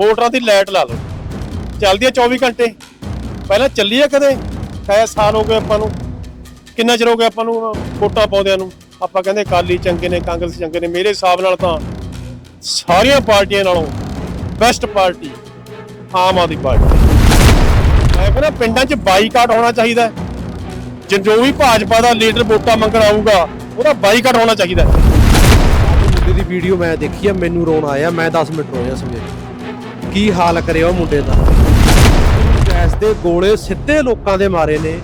ਮੋਟਰਾਂ ਦੀ ਲਾਈਟ ਲਾ ਲਓ। ਚੱਲਦੀ ਹੈ 24 ਘੰਟੇ। ਪਹਿਲਾਂ ਚੱਲੀ ਆ ਕਦੇ? ਕਹੇ ਸਾਲ ਹੋ ਗਏ ਆਪਾਂ ਨੂੰ। ਕਿੰਨਾ ਚਿਰ ਹੋ ਗਿਆ ਆਪਾਂ ਨੂੰ ਵੋਟਾਂ ਪਾਉਂਦਿਆਂ ਨੂੰ? ਆਪਾਂ ਕਹਿੰਦੇ ਕਾਲੀ ਚੰਗੇ ਨੇ, ਕਾਂਗਰਸ ਚੰਗੇ ਨੇ। ਮੇਰੇ ਹਿਸਾਬ ਨਾਲ ਤਾਂ ਸਾਰੀਆਂ ਪਾਰਟੀਆਂ ਨਾਲੋਂ best party Aam Aadmi party ਮੈਂ ਕਹਿੰਦਾ ਪਿੰਡਾਂ 'ਚ ਬਾਈਕਾਟ ਹੋਣਾ ਚਾਹੀਦਾ ਜੇ ਜੋ ਵੀ ਭਾਜਪਾ ਦਾ ਲੀਡਰ ਵੋਟਾਂ ਮੰਗਣ ਆਊਗਾ, ਉਹਦਾ ਬਾਈਕਾਟ ਹੋਣਾ ਚਾਹੀਦਾ ਹੈ। ਦੀ ਵੀਡੀਓ ਮੈਂ ਦੇਖੀ ਆ, ਮੈਨੂੰ ਰੋਣ ਆਇਆ, ਮੈਂ 10 ਮਿੰਟ ਰੋਇਆ ਸਵੇਰੇ ਕੀ ਹਾਲ ਕਰਿਆ ਉਹ ਮੁੰਡੇ ਦਾ? ਗੈਸ ਦੇ ਗੋਲੇ ਸਿੱਧੇ ਲੋਕਾਂ ਦੇ ਮਾਰੇ ਨੇ।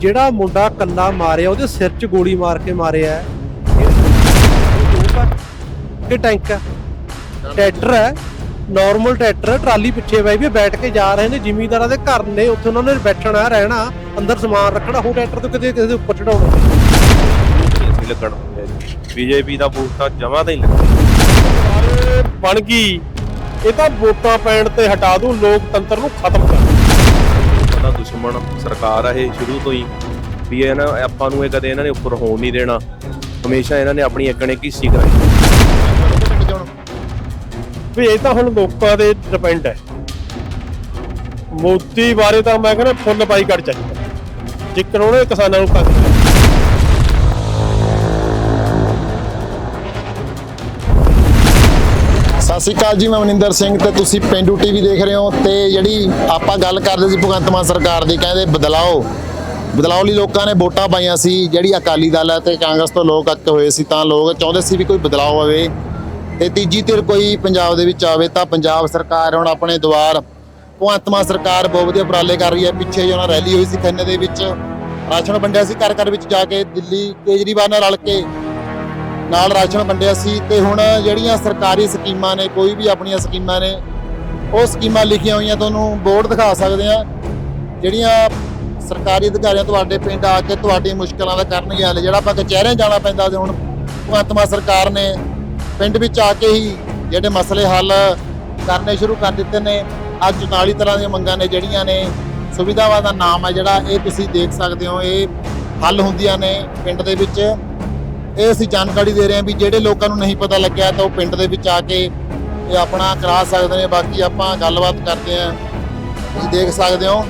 ਜਿਹੜਾ ਮੁੰਡਾ ਕੱਲਾ ਮਾਰਿਆ ਉਹਦੇ ਸਿਰ 'ਚ ਗੋਲੀ ਮਾਰ ਕੇ ਮਾਰਿਆ ਕਿ ਟੈਂਕ ਹੈ ਟਰੈਕਟਰ ਹੈ। ਨਾਰਮਲ ਟਰੈਕਟਰ ਟਰਾਲੀ ਪਿੱਛੇ ਬਈ ਵੀ ਬੈਠ ਕੇ ਜਾ ਰਹੇ ਨੇ। ਜ਼ਿਮੀਂਦਾਰਾਂ ਦੇ ਘਰ ਨੇ। ਉੱਥੇ ਉਹਨਾਂ ਨੇ ਬੈਠਣਾ ਰਹਿਣਾ ਅੰਦਰ ਸਮਾਨ ਰੱਖਣਾ। ਉਹ ਟਰੈਕਟਰ ਤੋਂ ਕਿਤੇ ਕਿਸੇ ਦੇ ਉੱਪਰ ਚੜਾਉਣਾ। ਲੱਗਣ ਬੀਜੇਪੀ ਦਾ ਤਾਂ ਜਮਾ ਤਾਂ ਹੀ ਸਾਰੇ ਬਣ ਗਈ। ਇਹ ਤਾਂ ਵੋਟਾਂ ਪੈਣ ਤੇ ਹਟਾ ਦੂ ਲੋਕਤੰਤਰ ਨੂੰ ਖਤਮ ਕਰ ਦੂ। ਦੁਸ਼ਮਣ ਸਰਕਾਰ ਆ ਇਹ ਸ਼ੁਰੂ ਤੋਂ ਹੀ। ਵੀ ਇਹ ਨਾ ਆਪਾਂ ਨੂੰ ਇਹ ਕਦੇ ਇਹਨਾਂ ਨੇ ਉੱਪਰ ਹੋਣ ਨਹੀਂ ਦੇਣਾ। ਹਮੇਸ਼ਾ ਇਹਨਾਂ ਨੇ ਆਪਣੀ ਅੱਗਣੇ ਕੀਸੀ ਕਰਾਈ ਵੀ ਇਹ ਤਾਂ ਹੁਣ ਲੋਕਾਂ ਦੇ ਡਿਪੈਂਡ ਹੈ। ਮੋਦੀ ਬਾਰੇ ਤਾਂ ਮੈਂ ਕਹਿੰਦਾ ਫੁੱਲ ਬਾਈਕਾਟ ਚਾਹੀਦਾ। ਜਿੱਕਣ ਉਹਨੇ ਕਿਸਾਨਾਂ ਨੂੰ ਤੰਗ ਸ਼੍ਰੀ ਅਕਾਲ ਜੀ, ਮੈਂ ਮਨਿੰਦਰ ਸਿੰਘ ਤੇ ਤੁਸੀਂ ਪਿੰਡੂ ਟੀਵੀ ਦੇਖ ਰਹੇ ਹੋ ਤੇ ਜਿਹੜੀ ਆਪਾਂ ਗੱਲ ਕਰਦੇ ਸੀ ਭਗਵੰਤ ਮਾਨ ਸਰਕਾਰ ਦੀ, ਕਹਿੰਦੇ ਬਦਲਾਓ। ਬਦਲਾਓ ਲਈ ਲੋਕਾਂ ਨੇ ਵੋਟਾਂ ਪਾਈਆਂ ਸੀ, ਜਿਹੜੀ ਅਕਾਲੀ ਦਲ ਹੈ ਤੇ ਕਾਂਗਰਸ ਤੋਂ ਲੋਕ ਅੱਕ ਹੋਏ ਸੀ, ਤਾਂ ਲੋਕ ਚਾਹੁੰਦੇ ਸੀ ਵੀ ਕੋਈ ਬਦਲਾਓ ਆਵੇ। ਤੇ ਤੀਜੀ ਧਿਰ ਕੋਈ ਪੰਜਾਬ ਦੇ ਵਿੱਚ ਆਵੇ ਤਾਂ ਪੰਜਾਬ ਸਰਕਾਰ ਹੁਣ ਆਪਣੇ ਦੁਆਰ ਭਗਵੰਤ ਮਾਨ ਸਰਕਾਰ ਬਹੁਤ ਵਧੀਆ ਉਪਰਾਲੇ ਕਰ ਰਹੀ ਹੈ। ਪਿੱਛੇ ਜਿਹੇ ਰੈਲੀ ਹੋਈ ਸੀ ਖੰਨੇ ਦੇ ਵਿੱਚ, ਰਾਸ਼ਨ ਵੰਡਿਆ ਸੀ ਘਰ ਘਰ ਵਿੱਚ ਜਾ ਕੇ, ਦਿੱਲੀ ਕੇਜਰੀਵਾਲ ਨਾਲ ਰਲ ਕੇ। ਨਾਲ ਰਾਸ਼ਨ ਵੰਡਿਆ ਸੀ ਤੇ ਹੁਣ ਜਿਹੜੀਆਂ ਸਰਕਾਰੀ ਸਕੀਮਾਂ ਨੇ, ਕੋਈ ਵੀ ਆਪਣੀਆਂ ਸਕੀਮਾਂ ਨੇ, ਉਹ ਸਕੀਮਾਂ ਲਿਖੀਆਂ ਹੋਈਆਂ ਤੁਹਾਨੂੰ ਬੋਰਡ ਦਿਖਾ ਸਕਦੇ ਆ ਜਿਹੜੀਆਂ ਸਰਕਾਰੀ ਅਧਿਕਾਰੀਆਂ ਤੁਹਾਡੇ ਪਿੰਡ ਆ ਕੇ ਤੁਹਾਡੀ ਮੁਸ਼ਕਲਾਂ ਦਾ ਕਰਨਗੇ ਹੱਲ ਜਿਹੜਾ ਆਪਾਂ ਕਚਹਿਰੇ ਜਾਣਾ ਪੈਂਦਾ ਸੀ ਹੁਣ ਭਗਵੰਤ ਮਾਨ ਸਰਕਾਰ ਨੇ ਪਿੰਡ ਵਿੱਚ ਆ ਕੇ ਹੀ ਜਿਹੜੇ ਮਸਲੇ ਹੱਲ ਕਰਨੇ ਸ਼ੁਰੂ ਕਰ ਦਿੱਤੇ ਨੇ। ਅੱਜ 44 ਤਰ੍ਹਾਂ ਦੀਆਂ ਮੰਗਾਂ ਨੇ ਜਿਹੜੀਆਂ ਨੇ, ਸੁਵਿਧਾਵਾਂ ਦਾ ਨਾਮ ਹੈ ਜਿਹੜਾ, ਇਹ ਤੁਸੀਂ ਦੇਖ ਸਕਦੇ ਹੋ, ਇਹ ਹੱਲ ਹੁੰਦੀਆਂ ਨੇ ਪਿੰਡ ਦੇ ਵਿੱਚ। ਇਹ ਅਸੀਂ ਜਾਣਕਾਰੀ ਦੇ ਰਹੇ ਹਾਂ ਵੀ ਜਿਹੜੇ ਲੋਕਾਂ ਨੂੰ ਨਹੀਂ ਪਤਾ ਲੱਗਿਆ ਤਾਂ ਉਹ ਪਿੰਡ ਦੇ ਵਿੱਚ ਆ ਕੇ ਇਹ ਆਪਣਾ ਕਰਾ ਸਕਦੇ ਨੇ। ਬਾਕੀ ਆਪਾਂ ਗੱਲਬਾਤ ਕਰਦੇ ਹਾਂ। ਤੁਸੀਂ ਦੇਖ ਸਕਦੇ ਹੋ।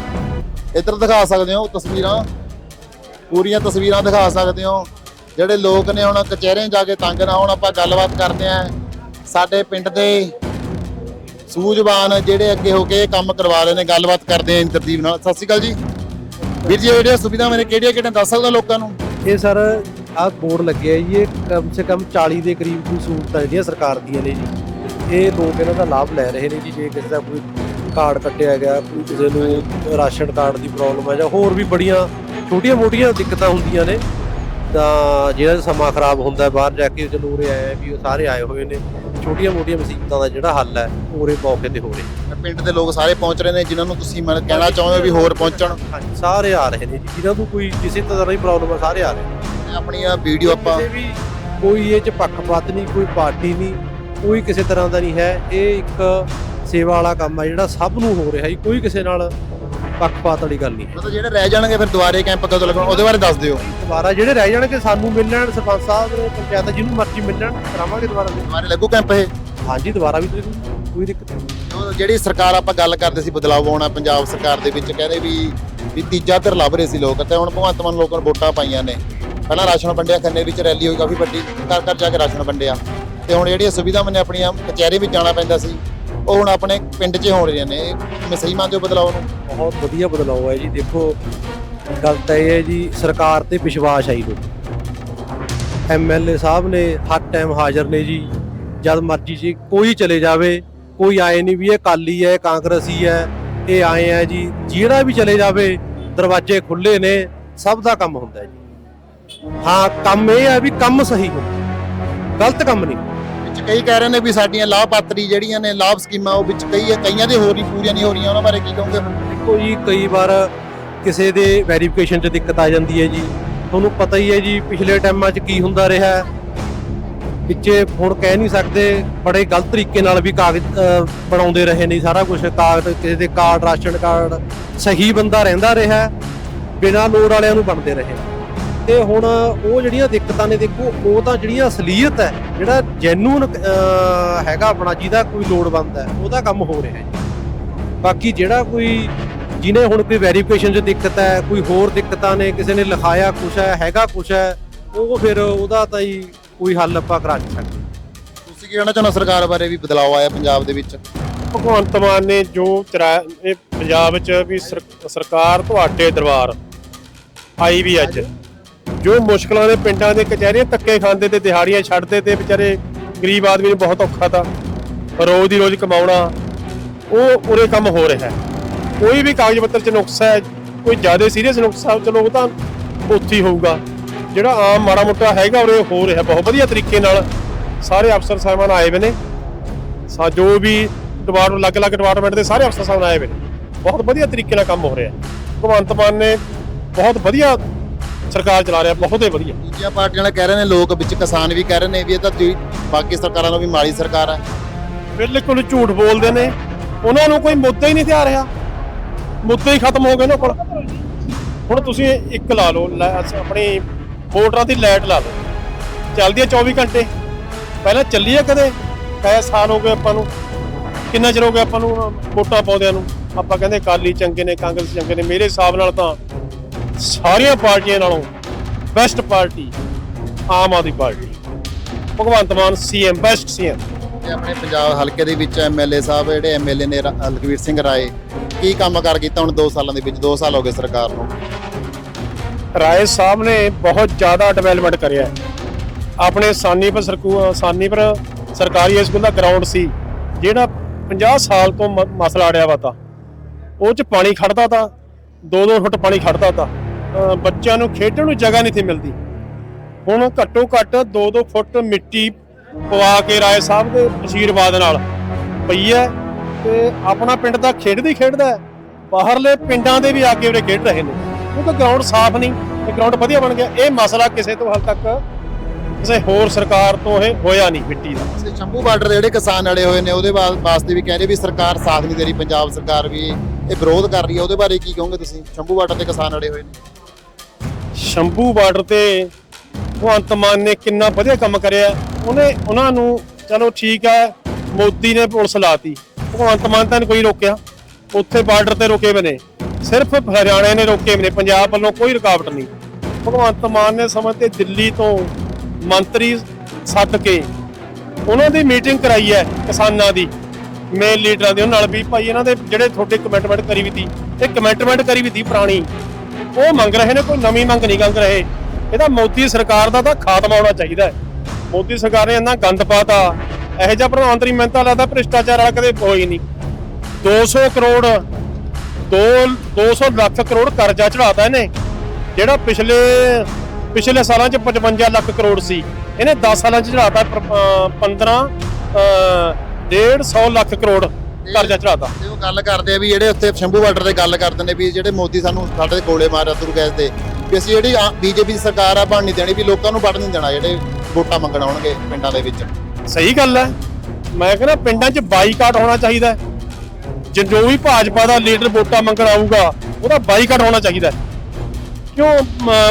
ਇੱਧਰ ਦਿਖਾ ਸਕਦੇ ਹੋ ਤਸਵੀਰਾਂ। ਪੂਰੀਆਂ ਤਸਵੀਰਾਂ ਦਿਖਾ ਸਕਦੇ ਹੋ। ਜਿਹੜੇ ਲੋਕ ਨੇ ਹੁਣ ਕਚਹਿਰਿਆਂ ਜਾ ਕੇ ਤੰਗ ਨਾ ਹੋਣ, ਆਪਾਂ ਗੱਲਬਾਤ ਕਰਦੇ ਹਾਂ। ਸਾਡੇ ਪਿੰਡ ਦੇ ਸੂਝਵਾਨ ਜਿਹੜੇ ਅੱਗੇ ਹੋ ਕੇ ਕੰਮ ਕਰਵਾ ਰਹੇ ਨੇ। ਗੱਲਬਾਤ ਕਰਦੇ ਹਾਂ ਇੰਦਰਦੀਪ ਨਾਲ। ਸਤਿ ਸ਼੍ਰੀ ਅਕਾਲ ਜੀ। ਵੀਰ ਜੀ, ਇਹ ਜਿਹੜੀਆਂ ਸੁਵਿਧਾਵਾਂ ਨੇ ਕਿਹੜੀਆਂ ਕਿਹੜੀਆਂ ਦੱਸ ਸਕਦਾ ਲੋਕਾਂ ਨੂੰ? ਇਹ ਸਰ ਆਹ ਬੋਰਡ ਲੱਗਿਆ ਜੀ ਇਹ ਕਮ ਸੇ ਕਮ 40 ਦੇ ਕਰੀਬ ਕੋਈ ਸਹੂਲਤਾਂ ਜਿਹੜੀਆਂ ਸਰਕਾਰ ਦੀਆਂ ਨੇ ਜੀ। ਇਹ ਲੋਕ ਇਹਨਾਂ ਦਾ ਲਾਭ ਲੈ ਰਹੇ ਨੇ ਜੀ ਜੇ ਕਿਸੇ ਦਾ ਕੋਈ ਕਾਰਡ ਕੱਟਿਆ ਗਿਆ ਕੋਈ ਕਿਸੇ ਨੂੰ ਰਾਸ਼ਨ ਕਾਰਡ ਦੀ ਪ੍ਰੋਬਲਮ ਹੈ ਜਾਂ ਹੋਰ ਵੀ ਬੜੀਆਂ ਛੋਟੀਆਂ-ਮੋਟੀਆਂ ਦਿੱਕਤਾਂ ਹੁੰਦੀਆਂ ਨੇ ਤਾਂ ਜਿਹੜਾ ਸਮਾਂ ਖਰਾਬ ਹੁੰਦਾ ਬਾਹਰ ਜਾ ਕੇ ਚਲੋ ਉਰੇ ਆਏ ਆ ਵੀ ਉਹ ਸਾਰੇ ਆਏ ਹੋਏ ਨੇ ਛੋਟੀਆਂ-ਮੋਟੀਆਂ ਮੁਸੀਬਤਾਂ ਦਾ ਜਿਹੜਾ ਹੱਲ ਹੈ ਉਰੇ ਮੌਕੇ ਤੇ ਹੋ ਰਿਹਾ ਪਿੰਡ ਦੇ ਲੋਕ ਸਾਰੇ ਪਹੁੰਚ ਰਹੇ ਨੇ ਜਿਨ੍ਹਾਂ ਨੂੰ ਤੁਸੀਂ ਮੈਂ ਕਹਿਣਾ ਚਾਹੁੰਦੇ ਹੋ ਵੀ ਹੋਰ ਪਹੁੰਚਣ। ਸਾਰੇ ਆ ਰਹੇ ਨੇ ਜਿਹਨਾਂ ਨੂੰ ਕੋਈ ਕਿਸੇ ਤਰ੍ਹਾਂ ਦੀ ਪ੍ਰੋਬਲਮ ਹੈ ਸਾਰੇ ਆ ਰਹੇ ਨੇ। ਤੇ ਆਪਣੀ ਆ ਵੀਡੀਓ ਆਪਾਂ ਕਿਸੇ ਵੀ ਕੋਈ ਇਹ ਚ ਪੱਖਪਾਤ ਨਹੀਂ ਕੋਈ ਪਾਰਟੀ ਨਹੀਂ ਕੋਈ ਕਿਸੇ ਤਰ੍ਹਾਂ ਦਾ ਨਹੀਂ ਹੈ। ਇਹ ਇੱਕ ਸੇਵਾ ਵਾਲਾ ਕੰਮ ਹੈ ਜਿਹੜਾ ਸਭ ਨੂੰ ਹੋ ਰਿਹਾ ਹੈ ਕੋਈ ਕਿਸੇ ਨਾਲ ਪੱਖਪਾਤ ਵਾਲੀ ਗੱਲ ਨਹੀਂ ਮਤਲਬ ਜਿਹੜੇ ਰਹਿ ਜਾਣਗੇ ਫਿਰ ਦੁਬਾਰੇ ਕੈਂਪ ਕਦੋਂ ਲੱਗਣ ਉਹਦੇ ਬਾਰੇ ਦੱਸ ਦਿਓ। ਦੁਬਾਰਾ ਜਿਹੜੇ ਰਹਿ ਜਾਣਗੇ ਸਾਨੂੰ ਮਿਲਣ ਸਰਪੰਚ ਸਾਹਿਬ ਨੇ ਪੰਚਾਇਤ ਜਿਹਨੂੰ ਮਰਜ਼ੀ ਮਿਲਣ ਕਰਾਵਾਂਗੇ ਦੁਬਾਰਾ। ਵੀ। ਦੁਬਾਰੇ ਲੱਗੂ ਕੈਂਪ ਇਹ? ਹਾਂਜੀ ਦੁਬਾਰਾ ਵੀ ਤੁਸੀਂ ਕੋਈ ਦਿੱਕਤ ਨਹੀਂ। ਜਿਹੜੀ ਸਰਕਾਰ ਆਪਾਂ ਗੱਲ ਕਰਦੇ ਸੀ ਬਦਲਾਅ ਆਉਣਾ ਪੰਜਾਬ ਸਰਕਾਰ ਦੇ ਵਿੱਚ ਕਹਿੰਦੇ ਵੀ ਵੀ ਤੀਜਾ ਧਿਰ ਲੱਭ ਰਹੇ ਸੀ ਲੋਕ ਤੇ ਹੁਣ ਭਗਵੰਤ ਮਾਨ ਲੋਕਾਂ ਨੂੰ ਵੋਟਾਂ ਪਾਈਆਂ ਨੇ। ਪਹਿਲਾਂ ਰਾਸ਼ਨ ਵੰਡਿਆ, ਖੰਨੇ ਵਿੱਚ ਰੈਲੀ ਹੋਈ, ਕਾਫੀ ਵੱਡੀ, ਘਰ ਘਰ ਜਾ ਕੇ ਰਾਸ਼ਨ ਵੰਡਿਆ। ਤੇ ਹੁਣ ਜਿਹੜੀਆਂ ਸੁਵਿਧਾਵਾਂ ਨੇ ਆਪਣੀਆਂ, ਕਚਹਿਰੀ ਵਿੱਚ ਜਾਣਾ ਪੈਂਦਾ ਸੀ, ਉਹ ਹੁਣ ਆਪਣੇ ਪਿੰਡ 'ਚ ਹੋ ਰਹੀਆਂ ਨੇ। ਇਹ ਮੈਂ ਸਹੀ ਮੰਨਦੇ ਹੋ ਬਦਲਾਅ ਨੂੰ? ਬਹੁਤ ਵਧੀਆ ਬਦਲਾਅ ਹੈ ਜੀ। ਦੇਖੋ, ਗੱਲ ਤਾਂ ਇਹ ਹੈ ਜੀ, ਸਰਕਾਰ ਤੇ ਵਿਸ਼ਵਾਸ ਆਈ ਹੋ ਐਮਐਲਏ ਸਾਹਿਬ ਨੇ ਹਰ ਟਾਈਮ ਹਾਜ਼ਰ ਨੇ ਜੀ। ਜਦ ਮਰਜ਼ੀ ਜੀ ਕੋਈ ਚਲੇ ਜਾਵੇ, ਕੋਈ ਆਏ ਨਹੀਂ ਵੀ ਇਹ ਕਾਲੀ ਹੈ ਕਾਂਗਰਸੀ ਹੈ, ਇਹ ਆਏ ਆ ਜੀ। ਜਿਹੜਾ ਵੀ ਚਲੇ ਜਾਵੇ, ਦਰਵਾਜ਼ੇ ਖੁੱਲੇ ਨੇ, ਸਭ ਦਾ ਕੰਮ ਹੁੰਦਾ ਜੀ। ਹਾਂ ਕੰਮ ਇਹ ਹੈ ਵੀ ਕੰਮ ਸਹੀ ਹੋ ਗਲਤ ਕੰਮ ਨਹੀਂ। ਵਿੱਚ ਕਈ ਕਹਿ ਰਹੇ ਨੇ ਵੀ ਸਾਡੀਆਂ ਲਾਭਪਾਤਰੀ ਜਿਹੜੀਆਂ ਨੇ ਲਾਭ ਸਕੀਮਾਂ ਉਹ ਵਿੱਚ ਕਈ ਕਈਆਂ ਦੇ ਹੋਰ ਨਹੀਂ ਪੂਰੀਆਂ ਨਹੀਂ ਹੋ ਰਹੀਆਂ ਉਹਨਾਂ ਬਾਰੇ ਕੀ ਕਹੋਗੇ? ਦੇਖੋ ਜੀ ਕਈ ਵਾਰ ਕਿਸੇ ਦੇ ਵੈਰੀਫਿਕੇਸ਼ਨ 'ਚ ਦਿੱਕਤ ਆ ਜਾਂਦੀ ਹੈ ਜੀ। ਤੁਹਾਨੂੰ ਪਤਾ ਹੀ ਹੈ ਜੀ ਪਿਛਲੇ ਟਾਈਮਾਂ 'ਚ ਕੀ ਹੁੰਦਾ ਰਿਹਾ। ਹੈ। ਪਿੱਛੇ ਹੁਣ ਕਹਿ ਨਹੀਂ ਸਕਦੇ ਬੜੇ ਗਲਤ ਤਰੀਕੇ ਨਾਲ ਵੀ ਕਾਗਜ਼ ਬਣਾਉਂਦੇ ਰਹੇ ਨੇ ਸਾਰਾ ਕੁਝ ਕਾਗਜ਼ ਕਿਸੇ ਦੇ ਕਾਰਡ ਰਾਸ਼ਨ ਕਾਰਡ ਸਹੀ ਬੰਦਾ ਰਹਿੰਦਾ ਰਿਹਾ ਬਿਨਾਂ ਲੋੜ ਵਾਲਿਆਂ ਨੂੰ ਬਣਦੇ ਰਹੇ। ਤੇ ਹੁਣ ਉਹ ਜਿਹੜੀਆਂ ਦਿੱਕਤਾਂ ਨੇ ਦੇਖੋ ਉਹ ਤਾਂ ਜਿਹੜੀਆਂ ਅਸਲੀਅਤ ਹੈ ਜਿਹੜਾ ਜੈਨੂਨ ਹੈਗਾ ਆਪਣਾ ਜਿਹਦਾ ਕੋਈ ਲੋੜਵੰਦ ਹੈ ਉਹਦਾ ਕੰਮ ਹੋ ਰਿਹਾ ਹੈ। ਜੀ ਬਾਕੀ ਜਿਹੜਾ ਕੋਈ ਜਿਹਨੇ ਹੁਣ ਕੋਈ ਵੈਰੀਫਿਕੇਸ਼ਨ 'ਚ ਦਿੱਕਤ ਹੈ ਕੋਈ ਹੋਰ ਦਿੱਕਤਾਂ ਨੇ ਕਿਸੇ ਨੇ ਲਿਖਾਇਆ ਕੁਛ ਹੈ ਹੈਗਾ ਕੁਛ ਹੈ ਉਹ ਫਿਰ ਉਹਦਾ ਤਾਂ ਹੀ ਕੋਈ ਹੱਲ ਆਪਾਂ ਕਰਾ ਨਹੀਂ ਸਕਦੇ। ਤੁਸੀਂ ਕੀ ਕਹਿਣਾ ਚਾਹੁੰਦੇ ਸਰਕਾਰ ਬਾਰੇ ਵੀ ਬਦਲਾਅ ਆਇਆ ਪੰਜਾਬ ਦੇ ਵਿੱਚ? ਭਗਵੰਤ ਮਾਨ ਨੇ ਜੋ ਇਹ ਪੰਜਾਬ 'ਚ ਵੀ ਸਰ- ਸਰਕਾਰ ਤੁਹਾਡੇ ਦਰਬਾਰ ਆਈ ਵੀ ਅੱਜ। ਜੋ ਮੁਸ਼ਕਲਾਂ ਦੇ ਪਿੰਡਾਂ ਦੇ ਕਚਹਿਰੀਆਂ ਧੱਕੇ ਖਾਂਦੇ ਤੇ ਦਿਹਾੜੀਆਂ ਛੱਡਦੇ ਤੇ ਵਿਚਾਰੇ ਗਰੀਬ ਆਦਮੀ ਨੂੰ ਬਹੁਤ ਔਖਾ ਤਾ ਰੋਜ਼ ਦੀ ਰੋਜ਼ ਕਮਾਉਣਾ, ਉਹ ਉਰੇ ਕੰਮ ਹੋ ਰਿਹਾ ਹੈ। ਕੋਈ ਵੀ ਕਾਗਜ਼ ਪੱਤਰ 'ਚ ਨੁਕਸ ਹੈ, ਕੋਈ ਜ਼ਿਆਦਾ ਸੀਰੀਅਸ ਨੁਕਸ ਹੈ, ਚਲੋ ਉਹ ਤਾਂ ਉੱਥੇ ਹੀ ਹੋਊਗਾ। ਜਿਹੜਾ ਆਮ ਮਾੜਾ ਮੋਟਾ ਹੈਗਾ ਉਰੇ ਹੋ ਰਿਹਾ ਬਹੁਤ ਵਧੀਆ ਤਰੀਕੇ ਨਾਲ ਸਾਰੇ ਅਫਸਰ ਸਾਹਿਬਾਨ ਆਏ ਵੇ ਨੇ। ਸਾ ਜੋ ਵੀ ਡਿਪਾਰਟਮੈਂਟ ਅਲੱਗ-ਅਲੱਗ ਡਿਪਾਰਟਮੈਂਟ ਦੇ ਸਾਰੇ ਅਫਸਰ ਸਾਹਿਬਾਨ ਆਏ ਹੋਏ ਨੇ। ਬਹੁਤ ਵਧੀਆ ਤਰੀਕੇ ਨਾਲ ਕੰਮ ਹੋ ਰਿਹਾ ਹੈ। ਭਗਵੰਤ ਮਾਨ ਨੇ ਬਹੁਤ ਵਧੀਆ ਸਰਕਾਰ ਚਲਾ ਰਿਹਾ ਬਹੁਤ ਹੀ ਵਧੀਆ। ਦੂਜੀਆਂ ਪਾਰਟੀਆਂ ਵਾਲੇ ਕਹਿ ਰਹੇ ਨੇ ਲੋਕ ਵਿੱਚ ਕਿਸਾਨ ਵੀ ਕਹਿ ਰਹੇ ਨੇ ਵੀ ਇਹ ਤਾਂ ਦੂਜੀ- ਬਾਕੀ ਸਰਕਾਰਾਂ ਨਾਲੋਂ ਵੀ ਮਾੜੀ ਸਰਕਾਰ ਹੈ ਬਿਲਕੁਲ ਝੂਠ ਬੋਲਦੇ ਨੇ। ਉਹਨਾਂ ਨੂੰ ਕੋਈ ਮੁੱਦਾ ਹੀ ਨਹੀਂ ਤੇ ਆ ਰਿਹਾ। ਮੁੱਦੇ ਹੀ ਖਤਮ ਹੋ ਗਏ ਉਹਨਾਂ ਕੋਲ ਹੁਣ ਤੁਸੀਂ ਇੱਕ ਲਾ ਲਓ ਲੈ- ਅਸ- ਆਪਣੀ ਮੋਟਰਾਂ ਦੀ ਲਾਈਟ ਲਾ ਲਓ। ਚੱਲਦੀ ਹੈ 24 ਘੰਟੇ। ਪਹਿਲਾਂ ਚੱਲੀ ਹੈ ਕਦੇ? ਕਈ ਸਾਲ ਹੋ ਗਏ ਆਪਾਂ ਨੂੰ। ਕਿੰਨਾ ਚਿਰ ਹੋ ਗਿਆ ਆਪਾਂ ਨੂੰ ਵੋਟਾਂ ਪਾਉਂਦਿਆਂ ਨੂੰ? ਆਪਾਂ ਕਹਿੰਦੇ ਅਕਾਲੀ ਚੰਗੇ ਨੇ ਕਾਂਗਰਸ ਚੰਗੇ ਨੇ। ਮੇਰੇ ਹਿਸਾਬ ਨਾਲ ਤਾਂ ਸਾਰੀਆਂ ਪਾਰਟੀਆਂ ਨਾਲੋਂ best party Aam Aadmi party. Bhagwant Mann CM best CM ਤੇ ਆਪਣੇ ਪੰਜਾਬ ਹਲਕੇ ਦੇ ਵਿੱਚ ਐਮਐਲਏ ਸਾਹਿਬ ਜਿਹੜੇ ਐਮਐਲਏ ਨੇ ਰਾ- ਲਖਵੀਰ ਸਿੰਘ ਰਾਏ ਕੀ ਕੰਮ ਕਰ ਕੀਤਾ ਹੁਣ 2 ਸਾਲਾਂ ਦੇ ਵਿੱਚ 2 ਸਾਲ ਹੋ ਗਏ ਸਰਕਾਰ ਨੂੰ? ਰਾਏ ਸਾਹਿਬ ਨੇ ਬਹੁਤ ਜ਼ਿਆਦਾ ਡਿਵੈਲਪਮੈਂਟ ਕਰਿਆ। ਹੈ। ਆਪਣੇ ਸਾਨੀਪੁਰ ਸਰਕੂ ਸਾਨੀਪੁਰ ਸਰਕਾਰੀ ਸਕੂਲ ਦਾ ਗਰਾਊਂਡ ਸੀ ਜਿਹੜਾ 50 ਸਾਲ ਤੋਂ ਮ- ਮਸਲਾ ਅੜਿਆ ਵਾ ਤਾ। ਉਹ ਚ ਪਾਣੀ ਖੜਦਾ ਤਾ 2-2 ਫੁੱਟ ਪਾਣੀ ਖੜਦਾ ਤਾ। ਬੱਚਿਆਂ ਨੂੰ ਖੇਡਣ ਨੂੰ ਜਗ੍ਹਾ ਨਹੀਂ ਸੀ ਮਿਲਦੀ। ਹੁਣ ਘੱਟੋ ਘੱਟ 2-2 ਫੁੱਟ ਮਿੱਟੀ ਪਵਾ ਕੇ ਰਾਏ ਸਾਹਿਬ ਦੇ ਅਸ਼ੀਰਵਾਦ ਨਾਲ ਪਈ ਹੈ ਤੇ ਆਪਣਾ ਪਿੰਡ ਤਾਂ ਖੇਡਦਾ ਹੀ ਖੇਡਦਾ ਬਾਹਰਲੇ ਪਿੰਡਾਂ ਦੇ ਵੀ ਆ ਕੇ ਉਰੇ ਖੇਡ ਰਹੇ ਨੇ ਕਿਉਂਕਿ ਗਰਾਊਂਡ ਸਾਫ਼ ਨਹੀਂ, ਤੇ ਗਰਾਊਂਡ ਵਧੀਆ ਬਣ ਗਿਆ। ਇਹ ਮਸਲਾ ਕਿਸੇ ਤੋਂ ਹਾਲ ਤੱਕ ਕਿਸੇ ਹੋਰ ਸਰਕਾਰ ਤੋਂ ਇਹ ਹੋਇਆ ਨਹੀਂ ਮਿੱਟੀ ਦਾ। ਤੇ ਸ਼ੰਭੂ ਬਾਰਡਰ ਦੇ ਜਿਹੜੇ ਕਿਸਾਨ ਅੜੇ ਹੋਏ ਨੇ, ਉਹਦੇ ਬਾ- ਵਾਸਤੇ ਵੀ ਕਹਿ ਰਹੇ ਵੀ ਸਰਕਾਰ ਸਾਥ ਨਹੀਂ ਦੇ ਰਹੀ, ਪੰਜਾਬ ਸਰਕਾਰ ਵੀ ਇਹ ਵਿਰੋਧ ਕਰ ਰਹੀ ਹੈ। ਉਹਦੇ ਬਾਰੇ ਕੀ ਕਹੋਗੇ ਤੁਸੀਂ? ਸ਼ੰਭੂ ਬਾਰਡਰ ਦੇ ਕਿਸਾਨ ਅੜੇ ਹੋਏ ਨੇ। ਸ਼ੰਭੂ ਬਾਰਡਰ ਤੇ ਭਗਵੰਤ ਮਾਨ ਨੇ ਕਿੰਨਾ ਵਧੀਆ ਕੰਮ ਕਰਿਆ। ਉਹਨੇ, ਉਹਨਾਂ ਨੂੰ, ਚਲੋ ਠੀਕ ਹੈ ਮੋਦੀ ਨੇ ਪੁਲਿਸ ਲਾਤੀ। ਭਗਵੰਤ ਮਾਨ ਤਾਂ ਕੋਈ ਰੋਕਿਆ। ਉੱਥੇ ਬਾਰਡਰ ਤੇ ਰੁਕੇ ਬਨੇ ਸਿਰਫ ਹਰਿਆਣੇ ਨੇ ਰੋਕੇ ਬਨੇ ਪੰਜਾਬ ਵੱਲੋਂ ਕੋਈ ਰੁਕਾਵਟ ਨਹੀਂ। ਭਗਵੰਤ ਮਾਨ ਨੇ ਸਮਝ ਤੇ ਦਿੱਲੀ ਤੋਂ ਮੰਤਰੀ ਸੱਦ ਕੇ ਉਹਨਾਂ ਦੀ ਮੀਟਿੰਗ ਕਰਾਈ ਹੈ ਕਿਸਾਨਾਂ ਦੀ। ਮੇਨ ਲੀਡਰਾਂ ਦੇ। ਉਹਨਾਂ ਨਾਲ ਵੀ ਭਾਈ, ਇਹਨਾਂ ਦੇ ਜਿਹੜੇ ਤੁਹਾਡੇ ਕਮਿਟਮੈਂਟ ਕਰੀ ਵੀ ਤੀ। ਇਹ ਕਮਿਟਮੈਂਟ ਕਰੀ ਵੀ ਤੀ ਪੁਰਾਣੀ। ਉਹ ਮੰਗ ਰਹੇ ਨੇ, ਕੋਈ ਨਵੀਂ ਮੰਗ ਨਹੀਂ ਮੰਗ ਰਹੇ। ਇਹਦਾ ਮੋਦੀ ਸਰਕਾਰ ਦਾ ਤਾਂ ਖਾਤਮਾ ਹੋਣਾ ਚਾਹੀਦਾ ਹੈ। ਮੋਦੀ ਸਰਕਾਰ ਨੇ ਇੰਨਾ ਗੰਦ ਪਾਤਾ। ਇਹੋ ਜਿਹਾ ਪ੍ਰਧਾਨ ਮੰਤਰੀ ਮੈਨੂੰ ਲੱਗਦਾ ਭ੍ਰਿਸ਼ਟਾਚਾਰ ਵਾਲਾ ਕਦੇ ਹੋਈ ਨਹੀਂ। 200 ਕਰੋੜ 2 200 ਲੱਖ ਕਰੋੜ ਕਰਜ਼ਾ ਚੜਾਤਾ ਇਹਨੇ, ਜਿਹੜਾ ਪਿਛਲੇ ਪਿਛਲੇ ਸਾਲਾਂ ਚ 55 ਲੱਖ ਕਰੋੜ ਸੀ। ਇਹਨੇ 10 ਸਾਲਾਂ ਚ ਚੜਾਤਾ 15 150 ਲੱਖ ਕਰੋੜ ਕਰਜ਼ਾ ਚੜਾਤਾ ਤੇ ਗੱਲ ਕਰਦੇ ਆ ਵੀ ਜਿਹੜੇ ਉੱਥੇ ਸ਼ੰਭੂ ਬਾਰਡਰ ਤੇ ਗੱਲ ਕਰਦੇ ਨੇ ਵੀ ਜਿਹੜੇ ਮੋਦੀ ਸਾਨੂੰ ਸਾਡੇ ਗੋਲੇ ਮਾਰਿਆ ਤੁਰ ਗਏ ਤੇ, ਵੀ ਅਸੀਂ ਜਿਹੜੀ ਬੀਜੇਪੀ ਸਰਕਾਰ ਆ ਬਣ ਨਹੀਂ ਦੇਣੀ ਵੀ ਲੋਕਾਂ ਨੂੰ ਵੜ ਨਹੀਂ ਦੇਣਾ ਜਿਹੜੇ ਵੋਟਾਂ ਮੰਗਣ ਆਉਣਗੇ ਪਿੰਡਾਂ ਦੇ ਵਿੱਚ। ਸਹੀ ਗੱਲ ਹੈ। ਮੈਂ ਕਹਿੰਦਾ ਪਿੰਡਾਂ 'ਚ ਬਾਈਕਾਟ ਹੋਣਾ ਚਾਹੀਦਾ ਜੇ ਜੋ ਵੀ ਭਾਜਪਾ ਦਾ ਲੀਡਰ ਵੋਟਾਂ ਮੰਗਣ ਆਊਗਾ, ਉਹਦਾ ਬਾਈਕਾਟ ਹੋਣਾ ਚਾਹੀਦਾ ਕਿਉਂ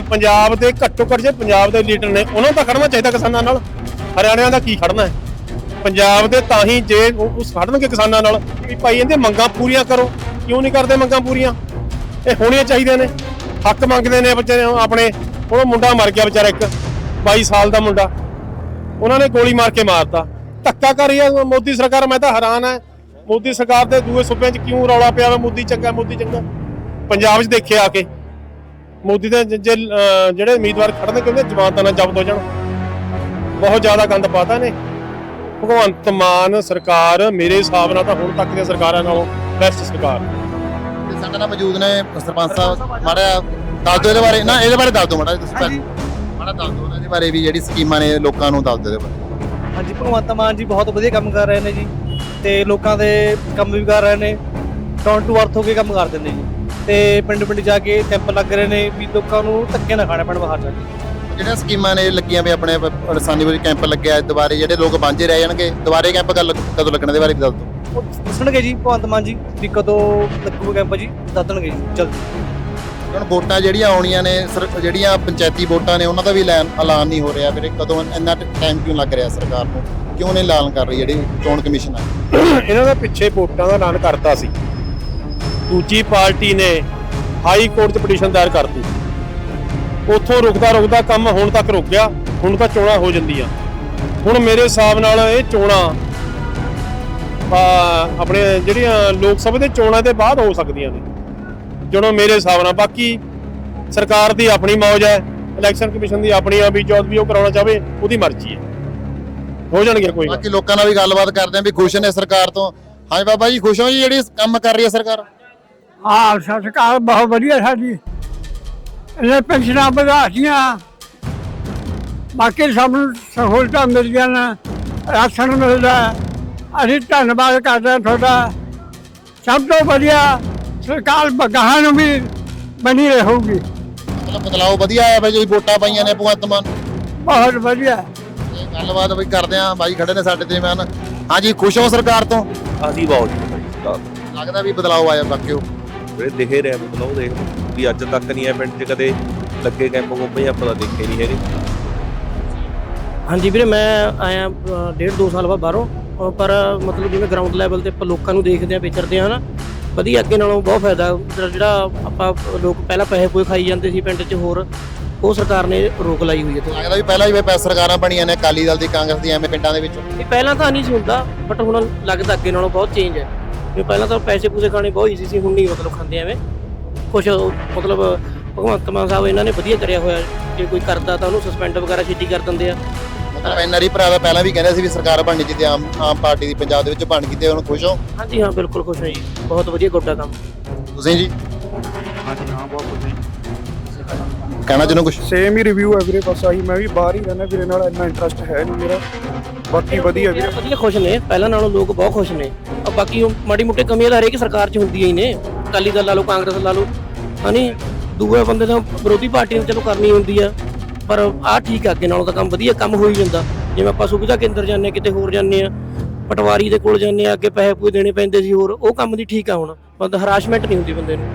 ਪੰਜਾਬ ਦੇ ਘੱਟੋ ਘੱਟ ਜੇ ਪੰਜਾਬ ਦੇ ਲੀਡਰ ਨੇ, ਉਹਨਾਂ ਦਾ ਖੜਨਾ ਚਾਹੀਦਾ ਕਿਸਾਨਾਂ ਨਾਲ। ਹਰਿਆਣਿਆਂ ਦਾ ਕੀ ਖੜਨਾ ਹੈ? ਪੰਜਾਬ ਦੇ ਤਾਂ ਹੀ ਜੇ ਉਹ ਉਸ ਖੜਨਗੇ ਕਿਸਾਨਾਂ ਨਾਲ ਵੀ ਭਾਈ ਇਹਦੇ ਮੰਗਾਂ ਪੂਰੀਆਂ ਕਰੋ। ਕਿਉਂ ਨਹੀਂ ਕਰਦੇ ਮੰਗਾਂ ਪੂਰੀਆਂ? ਇਹ ਹੋਣੀਆਂ ਚਾਹੀਦੀਆਂ ਨੇ। ਹੱਕ ਮੰਗਦੇ ਨੇ ਬੱਚੇ ਆਪਣੇ। ਉਹ ਮੁੰਡਾ ਮਰ ਗਿਆ ਵਿਚਾਰਾ ਇੱਕ 22 ਸਾਲ ਦਾ ਮੁੰਡਾ। ਉਹਨਾਂ ਨੇ ਗੋਲੀ ਮਾਰ ਕੇ ਮਾਰਤਾ। ਧੱਕਾ ਕਰ ਰਹੀ ਹੈ ਮੋਦੀ ਸਰਕਾਰ, ਮੈਂ ਤਾਂ ਹੈਰਾਨ ਹੈ ਮੋਦੀ ਸਰਕਾਰ ਦੇ ਦੂਏ ਸੂਬਿਆਂ 'ਚ ਕਿਉਂ ਰੌਲਾ ਪਿਆ ਵਾ? ਮੋਦੀ ਚੰਗਾ ਮੋਦੀ ਚੰਗਾ। ਪੰਜਾਬ 'ਚ ਦੇਖਿਆ ਆ ਕੇ। ਮੋਦੀ ਦੇ ਜੇ ਜਿਹੜੇ ਉਮੀਦਵਾਰ ਖੜਨਗੇ ਕਹਿੰਦੇ ਜਮਾਨਤਾਂ ਨਾਲ ਜ਼ਬਤ ਹੋ ਜਾਣ। ਬਹੁਤ ਜ਼ਿਆਦਾ ਗੰਦ ਪਾਤਾ ਨੇ। ਭਗਵੰਤ ਮਾਨ ਸਰਕਾਰ ਮੇਰੇ ਹਿਸਾਬ ਨਾਲ ਤਾਂ ਹੁਣ ਤੱਕ ਦੀਆਂ ਸਰਕਾਰਾਂ ਨਾਲੋਂ ਬੈਸਟ ਸਰਕਾਰ। ਤੇ ਸਾਡੇ ਨਾਲ ਮੌਜੂਦ ਨੇ ਸਰਪੰਚ ਸਾਹਿਬ। ਮਾੜਾ ਦੱਸ ਦਿਓ ਇਹਦੇ ਬਾਰੇ। ਨਾ ਇਹਦੇ ਬਾਰੇ ਦੱਸ ਦਿਓ ਮਾੜਾ ਤੁਸੀਂ ਪਹਿਲਾਂ ਮਾੜਾ ਦੱਸ ਦਿਓ ਇਹਦੇ ਬਾਰੇ ਵੀ ਜਿਹੜੀ ਸਕੀਮਾਂ ਨੇ ਲੋਕਾਂ ਨੂੰ ਦੱਸ ਦਿਓ ਇਹਦੇ ਬਾਰੇ। ਹਾਂਜੀ ਭਗਵੰਤ ਮਾਨ ਜੀ ਬਹੁਤ ਵਧੀਆ ਕੰਮ ਕਰ ਰਹੇ ਨੇ ਜੀ ਤੇ ਲੋਕਾਂ ਦੇ ਕੰਮ ਵੀ ਕਰ ਰਹੇ ਨੇ। ਡਾਊਨ ਟੂ ਅਰਥ ਹੋ ਕੇ ਕੰਮ ਕਰਦੇ ਨੇ ਜੀ। ਤੇ ਪਿੰਡ ਪਿੰਡ ਜਾ ਕੇ ਕੈਂਪ ਲੱਗ ਰਹੇ ਨੇ ਵੀ ਲੋਕਾਂ ਨੂੰ ਧੱਕੇ ਨਾ ਖਾਣੇ ਪੈਣ ਬਾਹਰ ਜਾ ਕੇ। ਜਿਹੜੀਆਂ ਸਕੀਮਾਂ ਨੇ ਲੱਗੀਆਂ ਵੀ ਆਪਣੇ ਰਸਾਨੀ ਵਿੱਚ ਕੈਂਪ ਲੱਗਿਆ ਹੈ, ਦੁਬਾਰੇ ਜਿਹੜੇ ਲੋਕ ਵਾਂਝੇ ਰਹਿ ਜਾਣਗੇ ਦੁਬਾਰੇ ਕੈਂਪ ਗੱਲ ਕਦੋਂ ਲੱਗਣ ਦੇ ਬਾਰੇ ਵੀ ਦੱਸ ਦਿਓ। ਦੱਸਣਗੇ ਜੀ ਭਗਵੰਤ ਮਾਨ ਜੀ ਵੀ ਕਦੋਂ ਲੱਗੂਗਾ ਕੈਂਪ ਜੀ ਦੱਸ ਦੇਣਗੇ ਜੀ ਜਲਦੀ ਹੁਣ ਵੋਟਾਂ ਜਿਹੜੀਆਂ ਆਉਣੀਆਂ ਨੇ ਸਰ- ਜਿਹੜੀਆਂ ਪੰਚਾਇਤੀ ਵੋਟਾਂ ਨੇ ਉਹਨਾਂ ਦਾ ਵੀ ਐਲਾਨ ਐਲਾਨ ਨਹੀਂ ਹੋ ਰਿਹਾ ਵੀਰੇ ਕਦੋਂ ਇੰਨਾ ਟਾਈਮ ਕਿਉਂ ਲੱਗ ਰਿਹਾ ਸਰਕਾਰ ਨੂੰ? ਕਿਉਂ ਨਹੀਂ ਐਲਾਨ ਕਰ ਰਹੀ ਜਿਹੜੀ ਚੋਣ ਕਮਿਸ਼ਨ ਆ? ਇਹਨਾਂ ਦਾ ਪਿੱਛੇ ਵੋਟਾਂ ਦਾ ਐਲਾਨ ਕਰਤਾ ਸੀ। ਦੂਜੀ ਪਾਰਟੀ ਨੇ ਹਾਈ ਕੋਰਟ 'ਚ ਪਟੀਸ਼ਨ ਦਾਇਰ ਕਰਤੀ। ਉੱਥੋਂ ਰੁਕਦਾ ਰੁਕਦਾ ਕੰਮ ਹੁਣ ਤੱਕ ਰੁਕ ਗਿਆ ਹੁਣ ਤਾਂ ਚੋਣਾਂ ਹੋ ਜਾਂਦੀਆਂ। ਹੁਣ ਮੇਰੇ ਹਿਸਾਬ ਨਾਲ ਇਹ ਚੋਣਾਂ ਆ, ਆਪਣੇ ਜਿਹੜੀਆਂ ਲੋਕ ਸਭਾ ਦੇ ਚੋਣਾਂ ਦੇ ਬਾਅਦ ਹੋ ਸਕਦੀਆਂ ਨੇ। ਜਦੋਂ ਮੇਰੇ ਹਿਸਾਬ ਨਾਲ ਬਾਕੀ ਸਰਕਾਰ ਦੀ ਆਪਣੀ ਮੌਜ ਹੈ ਇਲੈਕਸ਼ਨ ਕਮਿਸ਼ਨ ਦੀ ਆਪਣੀ ਆ ਵੀ ਜਦ ਵੀ ਉਹ ਕਰਾਉਣਾ ਚਾਹਵੇ ਉਹਦੀ ਮਰਜ਼ੀ ਹੈ। ਹੋ ਜਾਣਗੇ ਕੋਈ ਬਾਕੀ ਲੋਕਾਂ ਨਾਲ ਵੀ ਗੱਲਬਾਤ ਕਰਦੇ ਆਂ ਵੀ ਖੁਸ਼ ਨੇ ਸਰਕਾਰ ਤੋਂ। ਹਾਂਜੀ ਬਾਬਾ ਜੀ ਖੁਸ਼ ਹੋ ਜੀ ਜਿਹੜੀ ਕੰਮ ਕਰ ਰਹੀ ਹੈ ਸਰਕਾਰ? ਹਾਂ ਸਰਕਾਰ ਬਹੁਤ ਵਧੀਆ ਸਾਡੀ। ਇਹਨੇ ਪੈਨਸ਼ਨਾਂ ਵਧਾਤੀਆਂ ਬਾਕੀ ਸਭ ਨੂੰ ਸਹੂਲਤਾਂ ਮਿਲ ਨੇ ਰਾਸ਼ਨ ਮਿਲਦਾ ਹੈ। ਅਸੀਂ ਧੰਨਵਾਦ ਕਰਦੇ ਹਾਂ ਤੁਹਾਡਾ। ਸਭ ਤੋਂ ਵਧੀਆ ਸਰਕਾਰ ਬਗਾਹਾਂ ਨੂੰ ਵੀ ਬਣੀ ਰਹੂਗੀ। ਮਤਲਬ ਬਦਲਾਅ ਵਧੀਆ ਆਇਆ ਬਾਈ ਜਿਹੜੀ ਵੋਟਾਂ ਪਾਈਆਂ ਨੇ ਭਗਵੰਤ ਮਾਨ। ਬਹੁਤ ਵਧੀਆ। ਇਹ ਗੱਲਬਾਤ ਵੀ ਕਰਦੇ ਆਂ ਬਾਈ ਖੜੇ ਨੇ ਸਾਡੇ ਤੇ ਮੈਂ ਹਾਂਜੀ ਖੁਸ਼ ਹੋ ਸਰਕਾਰ ਤੋਂ? ਅਸੀਂ ਬਹੁਤ ਜੀ ਲੱਗਦਾ ਵੀ ਬਦਲਾਅ ਆਇਆ ਬਾਕੀ ਉਹ ਜਿਹੜੇ ਦਿਖੇ ਰਹੇ ਮਤਲਬ ਦੇਖ ਵੀ ਅੱਜ ਤੱਕ ਨਹੀਂ ਇਹ ਪਿੰਡ 'ਚ ਕਦੇ ਲੱਗੇ ਕੈਂਪ ਕੋਪੇ ਆਪਾਂ ਤਾਂ ਦੇਖੇ ਨਹੀਂ ਹੈਗੇ। ਹਾਂਜੀ ਵੀਰੇ ਮੈਂ ਆਇਆ ਡੇਢ ਦੋ ਸਾਲ ਬਾਅਦ ਬਾਹਰੋਂ। ਪਰ ਮਤਲਬ ਜਿਵੇਂ ਗਰਾਊਂਡ ਲੈਵਲ ਤੇ ਆਪਾਂ ਲੋਕਾਂ ਨੂੰ ਦੇਖਦੇ ਆ ਵਿਚਰਦੇ ਆ ਹਨਾ ਵਧੀਆ ਅੱਗੇ ਨਾਲੋਂ ਬਹੁਤ ਫਾਇਦਾ। ਜਿਹੜਾ- ਆਪਾਂ ਲੋਕ ਪਹਿਲਾਂ ਪੈਸੇ ਪੂਏ ਖਾਈ ਜਾਂਦੇ ਸੀ ਪਿੰਡ 'ਚ ਹੋਰ ਉਹ ਸਰਕਾਰ ਨੇ ਰੋਕ ਲਾਈ ਹੋਈ ਹੈ। ਤੇ ਲੱਗਦਾ ਵੀ ਪਹਿਲਾਂ ਹੀ ਪੈਸ ਸਰਕਾਰਾਂ ਬਣੀਆਂ ਨੇ ਅਕਾਲੀ ਦਲ ਦੀ ਕਾਂਗਰਸ ਦੀ ਐਵੇਂ ਪਿੰਡਾਂ ਦੇ ਵਿੱਚ। ਇਹ ਪਹਿਲਾਂ ਤਾਂ ਨਹੀਂ ਸੀ ਹੁੰਦਾ ਬਟ ਹੁਣ ਲੱਗਦਾ ਅੱਗੇ ਨਾਲੋਂ ਬਹੁਤ ਚੇਂਜ ਹੈ। ਵੀ ਪਹਿਲਾਂ ਤਾਂ ਪੈਸੇ ਪੂਸੇ ਖਾਣੇ ਬਹੁਤ ਈਜ਼ੀ ਸੀ ਹੁਣ ਨਹੀਂ ਮਤਲਬ ਖਾਂਦੇ ਐਵੇਂ। ਕੁਝ ਮਤਲਬ ਭਗਵੰਤ ਮਾਨ ਸਾਹਿਬ ਇਹਨਾਂ ਨੇ ਵਧੀਆ ਕਰਿਆ ਹੋਇਆ। ਜੇ ਕੋਈ ਕਰਦਾ ਤਾਂ ਉਹਨੂੰ ਸਸਪੈਂਡ ਵਗੈਰਾ ਛੇਤੀ ਕਰ ਦਿੰਦੇ ਆ। ਮਤਲਬ ਐਨਆਰਈ ਭਰਾ ਦਾ ਪਹਿਲਾਂ ਵੀ ਕਹਿੰਦੇ ਸੀ ਵੀ ਸਰਕਾਰ ਬਣਨੀ ਚਾਹੀਦੀ ਆਮ ਆਮ ਪਾਰਟੀ ਦੀ ਪੰਜਾਬ ਦੇ ਵਿੱਚ ਬਣ ਗਈ ਤੇ ਹੁਣ ਖੁਸ਼ ਹੋ? ਹਾਂਜੀ ਹਾਂ ਬਿਲਕੁਲ ਖੁਸ਼ ਹਾਂ ਜੀ। ਬਹੁਤ ਵਧੀਆ ਗੋਡਾ ਕੰਮ। ਤੁਸੀਂ ਜੀ? ਹਾਂਜੀ ਹਾਂ ਬਹੁਤ ਕੁਝ ਕਹਿਣਾ ਚਾਹੁੰਦੇ ਕੁਝ ਸੇਮ ਹੀ ਰਿਵਿਊ ਹੈ ਵੀਰੇ ਬਸ ਆਹੀ ਮੈਂ ਵੀ ਬਾਹਰ ਹੀ ਰਹਿਣਾ ਵੀਰੇ ਨਾਲ ਇੰਨਾ ਇੰਟਰਸਟ ਹੈ ਨਹੀਂ ਮੇਰਾ। ਬਾਕੀ ਵਧੀਆ ਵੀਰੇ। ਵਧੀਆ ਖੁਸ਼ ਨੇ ਪਹਿਲਾਂ ਨਾਲੋਂ ਲੋਕ ਬਹੁਤ ਖੁਸ਼ ਨੇ। ਆ ਬਾਕੀ ਉਹ ਮਾੜੀ ਮੋਟੇ ਕਮੀਆਂ ਤਾਂ ਹਰੇਕ ਸਰਕਾਰ 'ਚ ਹੁੰਦੀਆਂ ਹੀ ਨੇ। ਅਕਾਲੀ ਦਲ ਲਾ ਲਓ ਕਾਂਗਰਸ ਲਾ ਲਓ ਹਨੀ? ਦੂਏ ਬੰਦੇ ਤਾਂ ਵਿਰੋਧੀ ਪਾਰਟੀ ਨੂੰ ਚਲੋ ਕਰਨੀ ਹੁੰਦੀ ਆ। ਪਰ ਆਹ ਠੀਕ ਆ ਅੱਗੇ ਨਾਲੋਂ ਤਾਂ ਕੰਮ ਵਧੀਆ ਕੰਮ ਹੋਈ ਜਾਂਦਾ। ਜਿਵੇਂ ਆਪਾਂ ਸੁਵਿਧਾ ਕੇਂਦਰ ਜਾਂਦੇ ਹਾਂ, ਕਿਤੇ ਹੋਰ ਜਾਂਦੇ ਆ ਪਟਵਾਰੀ ਦੇ ਕੋਲ ਜਾਂਦੇ ਆ ਅੱਗੇ ਪੈਸੇ ਪੂਏ ਦੇਣੇ ਪੈਂਦੇ ਸੀ ਹੋਰ ਉਹ ਕੰਮ ਦੀ ਠੀਕ ਆ ਹੁਣ। ਬੰਦਾ ਹਰਾਸ਼ਮੈਂਟ ਨਹੀਂ ਹੁੰਦੀ ਬੰਦੇ ਨੂੰ।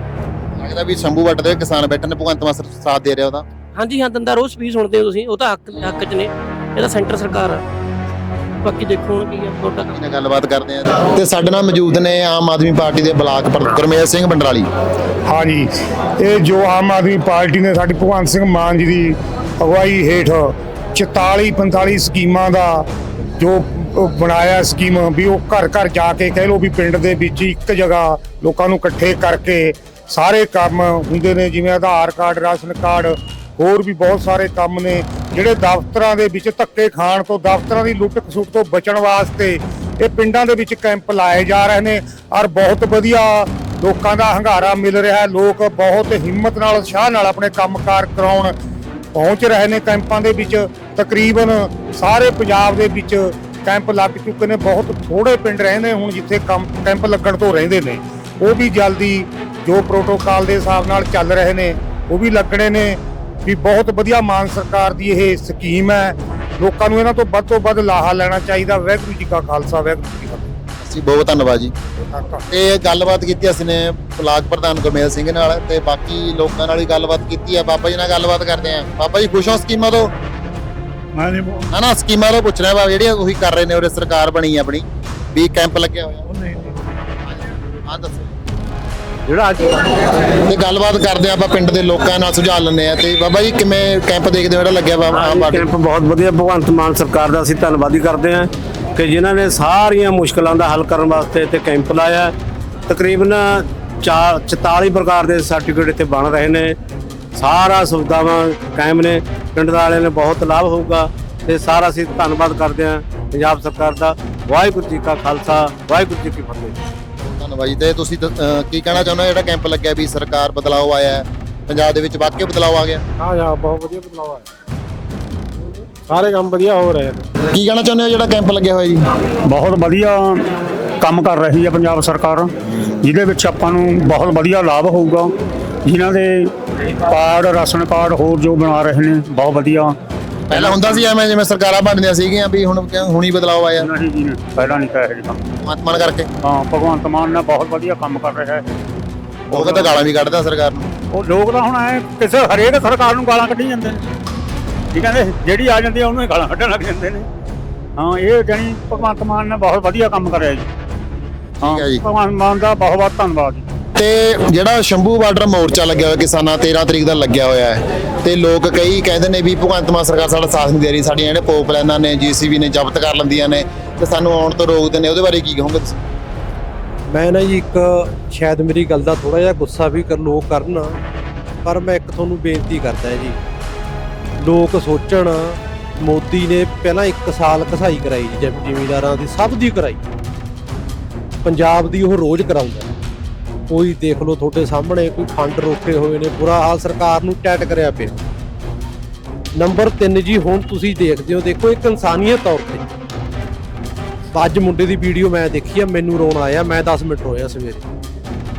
ਲੱਗਦਾ ਵੀ ਸ਼ੰਭੂ ਵੱਟ ਦੇ ਕਿਸਾਨ ਬੈਠੇ ਨੇ ਭਗਵੰਤ ਮਾਨ ਸਰ ਸਾਥ ਦੇ ਰਿਹਾ ਉਹਦਾ। ਹਾਂਜੀ ਹਾਂ ਦੰਦਾ ਰੋਜ਼ ਸਪੀਚ ਸੁਣਦੇ ਹੋ ਤੁਸੀਂ ਉਹ ਤਾਂ ਹੱਕ ਹੱਕ 'ਚ ਨੇ ਇਹ ਤਾਂ ਸੈਂਟਰ ਸਰਕਾਰ ਆ। ਬਾਕੀ ਦੇਖੋ ਹੁਣ ਕੀ ਆ ਤੁਹਾਡਾ ਕੰਮ ਇਹਨਾਂ ਗੱਲਬਾਤ ਕਰਦੇ ਆ। ਤੇ ਸਾਡੇ ਨਾਲ ਮੌਜੂਦ ਨੇ ਆਮ ਆਦਮੀ ਪਾਰਟੀ ਦੇ ਬਲਾਕ ਪ੍ਰ- ਗੁਰਮੇਲ ਸਿੰਘ ਬੰਡਰਾਲੀ। ਹਾਂਜੀ ਇਹ ਜੋ ਆਮ ਆਦਮੀ ਪਾਰਟੀ ਨੇ ਸਾਡੀ ਭਗਵੰਤ ਸਿੰਘ ਮਾਨ ਜੀ ਦੀ ਅਗਵਾਈ ਹੇਠ 44 45 ਸਕੀਮਾਂ ਦਾ ਜੋ ਉਹ ਬਣਾਇਆ ਸਕੀਮ ਵੀ ਉਹ ਘਰ ਘਰ ਜਾ ਕੇ ਕਹਿ ਲੋ ਵੀ ਪਿੰਡ ਦੇ ਵਿੱਚ ਇੱਕ ਜਗ੍ਹਾ ਲੋਕਾਂ ਨੂੰ ਇਕੱਠੇ ਕਰਕੇ ਸਾਰੇ ਕੰਮ ਹੁੰਦੇ ਨੇ, ਜਿਵੇਂ ਆਧਾਰ ਕਾਰਡ, ਰਾਸ਼ਨ ਕਾਰਡ, ਹੋਰ ਵੀ ਬਹੁਤ ਸਾਰੇ ਕੰਮ ਨੇ, ਜਿਹੜੇ ਦਫ਼ਤਰਾਂ ਦੇ ਵਿੱਚ ਧੱਕੇ ਖਾਣ ਤੋਂ, ਦਫ਼ਤਰਾਂ ਦੀ ਲੁੱਟ ਖਸੁੱਟ ਤੋਂ ਬਚਣ ਵਾਸਤੇ ਇਹ ਪਿੰਡਾਂ ਦੇ ਵਿੱਚ ਕੈਂਪ ਲਾਏ ਜਾ ਰਹੇ ਨੇ ਔਰ ਬਹੁਤ ਵਧੀਆ ਲੋਕਾਂ ਦਾ ਹੰਗਾਰਾ ਮਿਲ ਰਿਹਾ ਹੈ। ਲੋਕ ਬਹੁਤ ਹਿੰਮਤ ਨਾਲ, ਉਤਸ਼ਾਹ ਨਾਲ ਆਪਣੇ ਕੰਮਕਾਰ ਕਰਾਉਣ ਪਹੁੰਚ ਰਹੇ ਨੇ ਕੈਂਪਾਂ ਦੇ ਵਿੱਚ। ਤਕਰੀਬਨ ਸਾਰੇ ਪੰਜਾਬ ਦੇ ਵਿੱਚ ਕੈਂਪ ਲੱਗ ਚੁੱਕੇ ਨੇ। ਬਹੁਤ ਥੋੜੇ ਪਿੰਡ ਰਹਿੰਦੇ ਹੁਣ ਜਿੱਥੇ ਕੰਮ, ਕੈਂਪ ਲੱਗਣ ਤੋਂ ਰਹਿੰਦੇ ਨੇ। ਉਹ ਵੀ ਜਲਦੀ ਜੋ ਪ੍ਰੋਟੋਕਾਲ ਦੇ ਹਿਸਾਬ ਨਾਲ ਚੱਲ ਰਹੇ ਨੇ ਉਹ ਵੀ ਲੱਗਣੇ ਨੇ ਵੀ ਬਹੁਤ ਵਧੀਆ ਮਾਨ ਸਰਕਾਰ ਦੀ ਇਹ ਸਕੀਮ ਹੈ। ਲੋਕਾਂ ਨੂੰ ਇਹਨਾਂ ਤੋਂ ਵੱਧ ਤੋਂ ਵੱਧ ਲਾਹਾ ਲੈਣਾ ਚਾਹੀਦਾ। ਵਾਹਿਗੁਰੂ ਜੀ ਕਾ ਖਾਲਸਾ ਵਾਹਿਗੁਰੂ ਜੀ ਕੀ ਫਤਿਹ। ਅਸੀਂ ਬਹੁਤ ਧੰਨਵਾਦ ਜੀ। ਤੇ ਗੱਲਬਾਤ ਕੀਤੀ ਅਸੀਂ ਨੇ ਬਲਾਕ ਪ੍ਰਧਾਨ ਗੁਰਮੇਲ ਸਿੰਘ ਨਾਲ ਤੇ ਬਾਕੀ ਲੋਕਾਂ ਨਾਲ ਵੀ ਗੱਲਬਾਤ ਕੀਤੀ ਆ ਬਾਬਾ ਜੀ ਨਾਲ ਗੱਲਬਾਤ ਕਰਦੇ ਆ ਬਾਬਾ ਜੀ ਖੁਸ਼ ਹੋ ਸਕੀਮਾਂ ਤੋਂ? ਮੈਂ ਨਹੀਂ ਨਾ ਨਾ ਸਕੀਮਾਂ ਤੋਂ ਪੁੱਛ ਰਿਹਾ ਬਾ ਜਿਹੜੀਆਂ ਉਹੀ ਕਰ ਰਹੇ ਨੇ ਉਹਦੇ ਸਰਕਾਰ ਬਣੀ ਹੈ ਆਪਣੀ। ਵੀ ਕੈਂਪ ਲੱਗਿਆ ਹੋਇਆ। ਹਾਂ ਦੱਸੋ। ਜਿਹੜਾ ਅੱਜ ਤੇ ਗੱਲਬਾਤ ਕਰਦੇ ਆਪਾਂ ਪਿੰਡ ਦੇ ਲੋਕਾਂ ਨਾਲ ਸੁਝਾਅ ਲੈਂਦੇ ਆ ਤੇ ਬਾਬਾ ਜੀ ਕਿਵੇਂ ਕੈਂਪ ਦੇਖਦੇ ਹੋ? ਜਿਹੜਾ ਲੱਗਿਆ ਪਾਰਟੀ ਕੈਂਪ ਬਹੁਤ ਵਧੀਆ ਭਗਵੰਤ ਮਾਨ ਸਰਕਾਰ ਦਾ ਅਸੀਂ ਧੰਨਵਾਦੀ ਕਰਦੇ ਹਾਂ ਕਿ ਜਿਨ੍ਹਾਂ ਨੇ ਸਾਰੀਆਂ ਮੁਸ਼ਕਲਾਂ ਦਾ ਹੱਲ ਕਰਨ ਵਾਸਤੇ ਇੱਥੇ ਕੈਂਪ ਲਾਇਆ। ਤਕਰੀਬਨ ਚਾਰ 44 ਪ੍ਰਕਾਰ ਦੇ ਸਰਟੀਫਿਕੇਟ ਇੱਥੇ ਬਣ ਰਹੇ ਨੇ। ਸਾਰਾ ਸੁਵਿਧਾਵਾਂ ਕਾਇਮ ਨੇ। ਪਿੰਡ ਵਾਲਿਆਂ ਨੇ ਬਹੁਤ ਲਾਭ ਹੋਊਗਾ ਤੇ ਸਾਰਾ ਅਸੀਂ ਧੰਨਵਾਦ ਕਰਦੇ ਹਾਂ ਪੰਜਾਬ ਸਰਕਾਰ ਦਾ। ਵਾਹਿਗੁਰੂ ਜੀ ਕਾ ਖਾਲਸਾ ਵਾਹਿਗੁਰੂ ਜੀ ਕੀ ਫਤਿਹ। ਧੰਨਵਾਦ ਜੀ ਤੇ ਤੁਸੀਂ ਦ- ਅਹ ਕੀ ਕਹਿਣਾ ਚਾਹੁੰਦੇ ਹੋ? ਜਿਹੜਾ ਕੈਂਪ ਲੱਗਿਆ ਵੀ ਸਰਕਾਰ ਬਦਲਾਅ ਆਇਆ ਹੈ। ਪੰਜਾਬ ਦੇ ਵਿੱਚ ਵਾਕਈ ਬਦਲਾਅ ਆ ਗਿਆ। ਹਾਂ ਹਾਂ ਬਹੁਤ ਵਧੀਆ ਬਦਲਾਅ ਆਇਆ। ਸਾਰੇ ਕੰਮ ਵਧੀਆ ਹੋ ਰਹੇ ਨੇ। ਕੀ ਕਹਿਣਾ ਚਾਹੁੰਦੇ ਹੋ ਜਿਹੜਾ ਕੈਂਪ ਲੱਗਿਆ ਹੋਇਆ ਜੀ? ਬਹੁਤ ਵਧੀਆ ਕੰਮ ਕਰ ਰਹੀ ਹੈ ਪੰਜਾਬ ਸਰਕਾਰ। ਜਿਹਦੇ ਵਿੱਚ ਆਪਾਂ ਨੂੰ ਬਹੁਤ ਵਧੀਆ ਲਾਭ ਹੋਊਗਾ। ਜਿਨ੍ਹਾਂ ਦੇ ਕਾਰਡ ਰਾਸ਼ਨ ਕਾਰਡ ਹੋਰ ਜੋ ਬਣਾ ਰਹੇ ਨੇ ਬਹੁਤ ਵਧੀਆ। ਪਹਿਲਾਂ ਹੁੰਦਾ ਸੀ ਐਵੇਂ ਜਿਵੇਂ ਸਰਕਾਰਾਂ ਬਣਦੀਆਂ ਸੀਗੀਆਂ ਵੀ ਹੁਣ ਕਿਉਂ ਹੁਣੀ ਬਦਲਾਅ ਆਇਆ। ਨਹੀਂ ਜੀ ਪਹਿਲਾਂ ਨਹੀਂ ਕਹੇ ਜੀ ਕੰਮ। ਮਨ ਕਰਕੇ। ਹਾਂ ਭਗਵੰਤ ਮਾਨ ਨੇ ਬਹੁਤ ਵਧੀਆ ਕੰਮ ਕਰ ਰਿਹਾ ਹੈ। ਉਹ ਕਹਿੰਦਾ ਗਾਲਾਂ ਵੀ ਕੱਢਦਾ ਸਰਕਾਰ ਨੂੰ। ਉਹ ਲੋਕ ਤਾਂ ਹੁਣ ਐ ਕਿਸੇ ਹਰੇਕ ਸਰਕਾਰ ਨੂੰ ਗਾਲਾਂ ਕੱਢੀ ਜਾਂਦੇ ਨੇ। ਠੀਕ ਹੈ ਨੇ ਜਿਹੜੀ ਆ ਜਾਂਦੀ ਆ ਉਹਨੂੰ ਹੀ ਗਾਲਾਂ ਕੱਢਣ ਲੱਗ ਜਾਂਦੇ ਨੇ। ਹਾਂ ਇਹ ਜਾਨੀ ਭਗਵੰਤ ਮਾਨ ਨੇ ਬਹੁਤ ਵਧੀਆ ਕੰਮ ਕਰਿਆ ਜੀ। ਹਾਂ। ਭਗਵੰਤ ਮਾਨ ਦਾ ਬਹੁਤ ਬਹੁਤ ਧੰਨਵਾਦ ਜੀ। ਤੇ ਜਿਹੜਾ ਸ਼ੰਭੂ ਬਾਰਡਰ ਮੋਰਚਾ ਲੱਗਿਆ ਹੋਇਆ ਕਿਸਾਨਾਂ 13 ਤਰੀਕ ਦਾ ਲੱਗਿਆ ਹੋਇਆ ਹੈ ਤੇ ਲੋਕ ਕਈ ਕਹਿੰਦੇ ਨੇ ਵੀ ਭਗਵੰਤ ਮਾਨ ਸਰਕਾਰ ਸਾਡਾ ਸਾਥ ਨਹੀਂ ਦੇ ਰਹੀ, ਸਾਡੀਆਂ ਜਿਹੜੇ ਪੋਪ ਲਾਈਨਾਂ ਨੇ, ਜੀਸੀਬੀ ਨੇ ਜ਼ਬਤ ਕਰ ਲੈਂਦੀਆਂ ਨੇ ਤੇ ਸਾਨੂੰ ਆਉਣ ਤੋਂ ਰੋਕਦੇ ਨੇ, ਉਹਦੇ ਬਾਰੇ ਕੀ ਕਹੋਗੇ ਤੁਸੀਂ? ਮੈਂ ਨਾ ਜੀ ਇੱਕ ਸ਼ਾਇਦ ਮੇਰੀ ਗੱਲ ਦਾ ਥੋੜਾ ਜਿਹਾ ਗੁੱਸਾ ਵੀ ਕਰ, ਲੋਕ ਕਰਨ, ਪਰ ਮੈਂ ਇੱਕ ਤੁਹਾਨੂੰ ਬੇਨਤੀ ਕਰਦਾ ਜੀ। ਲੋਕ ਸੋਚਣ, ਮੋਦੀ ਨੇ ਪਹਿਲਾਂ 1 ਸਾਲ ਕਸਾਈ ਕਰਾਈ ਜੀ, ਜਿਵੇਂ ਜ਼ਿਮੀਂਦਾਰਾਂ ਦੀ ਸਭ ਦੀ ਕਰਾਈ। ਪੰਜਾਬ ਦੀ ਉਹ ਰੋਜ਼ ਕਰਾਉਂਦਾ। ਕੋਈ ਦੇਖ ਲਓ ਤੁਹਾਡੇ ਸਾਹਮਣੇ ਕੋਈ ਫੰਡ ਰੋਕੇ ਹੋਏ ਨੇ ਬੁਰਾ ਹਾਲ ਸਰਕਾਰ ਨੂੰ ਟੈਟ ਕਰਿਆ ਪਿਆ। ਨੰਬਰ 3 ਜੀ ਹੁਣ ਤੁਸੀਂ ਦੇਖਦੇ ਹੋ ਦੇਖੋ ਇੱਕ ਇਨਸਾਨੀਅਤ ਤੌਰ ਤੇ ਅੱਜ ਮੁੰਡੇ ਦੀ ਵੀਡੀਓ ਮੈਂ ਦੇਖੀ ਆ ਮੈਨੂੰ ਰੋਣ ਆਇਆ ਮੈਂ 10 ਮਿੰਟ ਰੋਇਆ ਸਵੇਰੇ।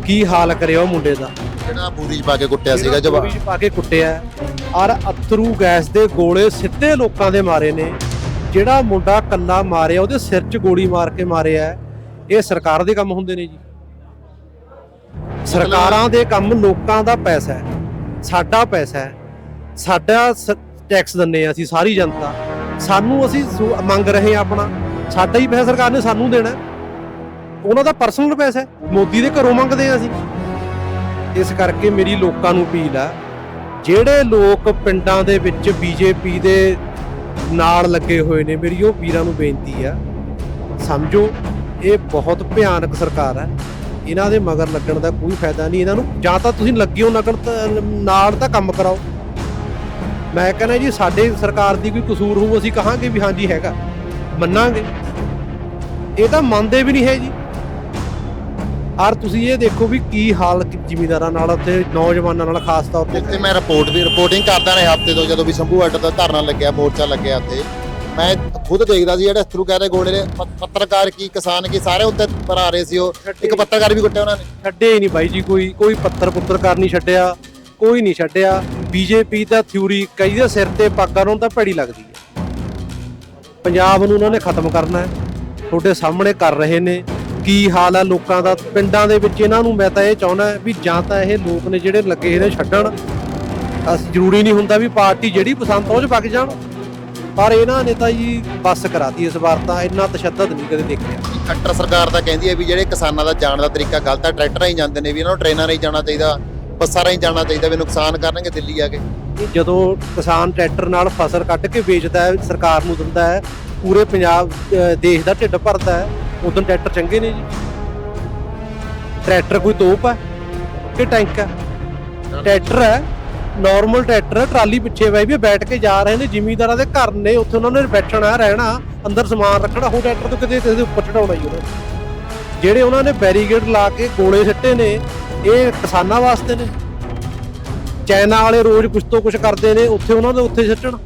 ਕੀ ਹਾਲ ਕਰਿਆ ਉਹ ਮੁੰਡੇ ਦਾ? ਜਿਹੜਾ ਬੂਰੀ 'ਚ ਪਾ ਕੇ ਕੁੱਟਿਆ ਸੀਗਾ ਜਵਾਬ 'ਚ ਪਾ ਕੇ ਕੁੱਟਿਆ ਔਰ ਅਥਰੂ ਗੈਸ ਦੇ ਗੋਲੇ ਸਿੱਧੇ ਲੋਕਾਂ ਦੇ ਮਾਰੇ ਨੇ। ਜਿਹੜਾ ਮੁੰਡਾ ਕੱਲਾ ਮਾਰਿਆ ਉਹਦੇ ਸਿਰ 'ਚ ਗੋਲੀ ਮਾਰ ਕੇ ਮਾਰਿਆ ਇਹ ਸਰਕਾਰ ਦੇ ਕੰਮ ਹੁੰਦੇ ਨੇ ਜੀ। ਸਰਕਾਰਾਂ ਦੇ ਕੰਮ ਲੋਕਾਂ ਦਾ ਪੈਸਾ ਹੈ, ਸਾਡਾ ਪੈਸਾ ਹੈ। ਸਾਡਾ ਟੈਕਸ ਦਿੰਨੇ ਆ ਅਸੀਂ ਸਾਰੀ ਜਨਤਾ। ਸਾਨੂੰ ਅਸੀਂ ਮੰਗ ਰਹੇ ਆ ਆਪਣਾ। ਸਾਡਾ ਹੀ ਪੈਸਾ ਸਰਕਾਰ ਨੇ ਸਾਨੂੰ ਦੇਣਾ। ਉਹਨਾਂ ਦਾ ਪਰਸਨਲ ਪੈਸਾ ਹੈ। ਮੋਦੀ ਦੇ ਘਰੋਂ ਮੰਗਦੇ ਆ ਅਸੀਂ। ਇਸ ਕਰਕੇ ਮੇਰੀ ਲੋਕਾਂ ਨੂੰ ਅਪੀਲ ਆ, ਜਿਹੜੇ ਲੋਕ ਪਿੰਡਾਂ ਦੇ ਵਿੱਚ ਬੀਜੇਪੀ ਦੇ ਨਾਲ ਲੱਗੇ ਹੋਏ ਨੇ, ਮੇਰੀ ਉਹ ਵੀਰਾਂ ਨੂੰ ਬੇਨਤੀ ਆ, ਸਮਝੋ, ਇਹ ਬਹੁਤ ਭਿਆਨਕ ਸਰਕਾਰ ਹੈ। ਇਹਨਾਂ ਦੇ ਮਗਰ ਲੱਗਣ ਦਾ ਕੋਈ ਫਾਇਦਾ ਨਹੀਂ ਇਹਨਾਂ ਨੂੰ। ਜਾਂ ਤਾਂ ਤੁਸੀਂ ਲੱਗਿਓ ਨਗਰ ਨਾਲ ਤਾਂ ਕੰਮ ਕਰਾਓ। ਮੈਂ ਕਹਿੰਦਾ ਜੀ, ਸਾਡੇ ਸਰਕਾਰ ਦੀ ਕੋਈ ਕਸੂਰ ਹੋਊ, ਅਸੀਂ ਕਹਾਂਗੇ ਵੀ ਹਾਂਜੀ ਹੈਗਾ। ਮੰਨਾਂਗੇ। ਇਹ ਤਾਂ ਮੰਨਦੇ ਵੀ ਨਹੀਂ ਹੈ ਜੀ। ਔਰ ਤੁਸੀਂ ਇਹ ਦੇਖੋ ਵੀ ਕੀ ਹਾਲ ਜ਼ਿਮੀਦਾਰਾਂ ਨਾਲ, ਉੱਥੇ ਨੌਜਵਾਨਾਂ ਨਾਲ ਖਾਸ ਤੌਰ ਤੇ। ਇੱਥੇ ਮੈਂ ਰਿਪੋਰਟ ਵੀ ਰਿਪੋਰਟਿੰਗ ਕਰਦਾ ਰਿਹਾ ਹਫ਼ਤੇ ਤੋਂ, ਜਦੋਂ ਵੀ ਸ਼ੰਭੂ ਬਾਰਡਰ ਦਾ ਧਰਨਾ ਲੱਗਿਆ, ਮੋਰਚਾ ਲੱਗਿਆ ਉੱਥੇ। ਮੈਂ ਖੁਦ ਦੇਖਦਾ ਸੀ ਜਿਹੜੇ ਅਥਰੂ ਕਹਿ ਰਹੇ ਗੋਲੇ ਪ- ਪੱਤਰਕਾਰ ਕੀ ਕਿਸਾਨ ਕੀ ਸਾਰੇ ਉੱਤੇ ਭਰਾ ਰਹੇ ਸੀ ਉਹ। ਇੱਕ ਪੱਤਰਕਾਰ ਵੀ ਕੁੱਟਿਆ ਉਹਨਾਂ ਨੇ। ਛੱਡੇ ਹੀ ਨਹੀਂ ਬਾਈ ਜੀ ਕੋਈ ਕੋਈ ਪੱਤਰ ਪੁੱਤਰਕਾਰ ਨਹੀਂ ਛੱਡਿਆ ਕੋਈ ਨਹੀਂ ਛੱਡਿਆ। ਬੀਜੇਪੀ ਦਾ ਥਿਊਰੀ ਕਈ ਦੇ ਸਿਰ ਤੇ ਪੱਗਾਂ ਨੂੰ ਤਾਂ ਭੈੜੀ ਲੱਗਦੀ ਹੈ। ਪੰਜਾਬ ਨੂੰ ਉਹਨਾਂ ਨੇ ਖਤਮ ਕਰਨਾ ਹੈ। ਤੁਹਾਡੇ ਸਾਹਮਣੇ ਕਰ ਰਹੇ ਨੇ। ਕੀ ਹਾਲ ਹੈ ਲੋਕਾਂ ਦਾ? ਪਿੰਡਾਂ ਦੇ ਵਿੱਚ ਇਹਨਾਂ ਨੂੰ ਮੈਂ ਤਾਂ ਇਹ ਚਾਹੁੰਦਾ ਵੀ ਜਾਂ ਤਾਂ ਇਹ ਲੋਕ ਨੇ ਜਿਹੜੇ ਲੱਗੇ ਇਹਨੇ ਛੱਡਣ। ਅਸ ਜ਼ਰੂਰੀ ਨਹੀਂ ਹੁੰਦਾ ਵੀ ਪਾਰਟੀ ਜਿਹੜੀ ਪਸੰਦ ਆ ਉਹ 'ਚ ਵਗ ਜਾਣ। ਪਰ ਇਹਨਾਂ ਨੇ ਤਾਂ ਜੀ ਬੱਸ ਕਰਾਤੀ ਇਸ ਵਾਰ ਤਾਂ ਇੰਨਾ ਤਸ਼ੱਦਦ ਨਹੀਂ ਕਦੇ ਦੇਖਿਆ। ਖੱਟਰ ਸਰਕਾਰ ਤਾਂ ਕਹਿੰਦੀ ਹੈ ਵੀ ਜਿਹੜੇ ਕਿਸਾਨਾਂ ਦਾ ਜਾਣ ਦਾ ਤਰੀਕਾ ਗਲਤ ਹੈ ਟਰੈਕਟਰਾਂ ਹੀ ਜਾਂਦੇ ਨੇ ਵੀ ਇਹਨਾਂ ਨੂੰ ਟ੍ਰੇਨਾਂ ਨਹੀਂ ਜਾਣਾ ਚਾਹੀਦਾ ਬੱਸਾਂ ਰਾਹੀਂ ਜਾਣਾ ਚਾਹੀਦਾ ਵੀ ਨੁਕਸਾਨ ਕਰਨਗੇ ਦਿੱਲੀ ਆ ਕੇ। ਜਦੋਂ ਕਿਸਾਨ ਟਰੈਕਟਰ ਨਾਲ ਫਸਲ ਕੱਢ ਕੇ ਵੇਚਦਾ ਹੈ ਸਰਕਾਰ ਨੂੰ ਦਿੰਦਾ ਹੈ ਪੂਰੇ ਪੰਜਾਬ ਦੇਸ਼ ਦਾ ਢਿੱਡ ਭਰਦਾ ਹੈ ਉਦੋਂ ਟਰੈਕਟਰ ਚੰਗੇ ਨੇ ਜੀ। ਟਰੈਕਟਰ ਕੋਈ ਤੋਪ ਹੈ ਕਿ ਟੈਂਕ ਹੈ? ਟਰੈਕਟਰ ਹੈ ਨਾਰਮਲ ਟਰੈਕਟਰ ਟਰਾਲੀ ਪਿੱਛੇ ਬਈ ਵੀ ਬੈਠ ਕੇ ਜਾ ਰਹੇ ਨੇ ਜ਼ਿਮੀਂਦਾਰਾਂ ਦੇ ਘਰ ਨੇ ਉੱਥੇ ਉਹਨਾਂ ਨੇ ਬੈਠਣਾ ਰਹਿਣਾ ਅੰਦਰ ਸਮਾਨ ਰੱਖਣਾ ਉਹ ਟਰੈਕਟਰ ਤੋਂ ਕਿਤੇ ਕਿਸੇ ਦੇ ਉੱਪਰ ਚੜਾਉਣਾ ਹੀ ਉਹਨਾਂ। ਜਿਹੜੇ ਉਹਨਾਂ ਨੇ ਬੈਰੀਗੇਡ ਲਾ ਕੇ ਗੋਲੇ ਸਿੱਟੇ ਨੇ ਇਹ ਕਿਸਾਨਾਂ ਵਾਸਤੇ ਨੇ। ਚਾਈਨਾ ਵਾਲੇ ਰੋਜ਼ ਕੁਝ ਤੋਂ ਕੁਝ ਕਰਦੇ ਨੇ ਉੱਥੇ ਉਹਨਾਂ ਦੇ ਉੱਥੇ ਸਿੱਟਣ।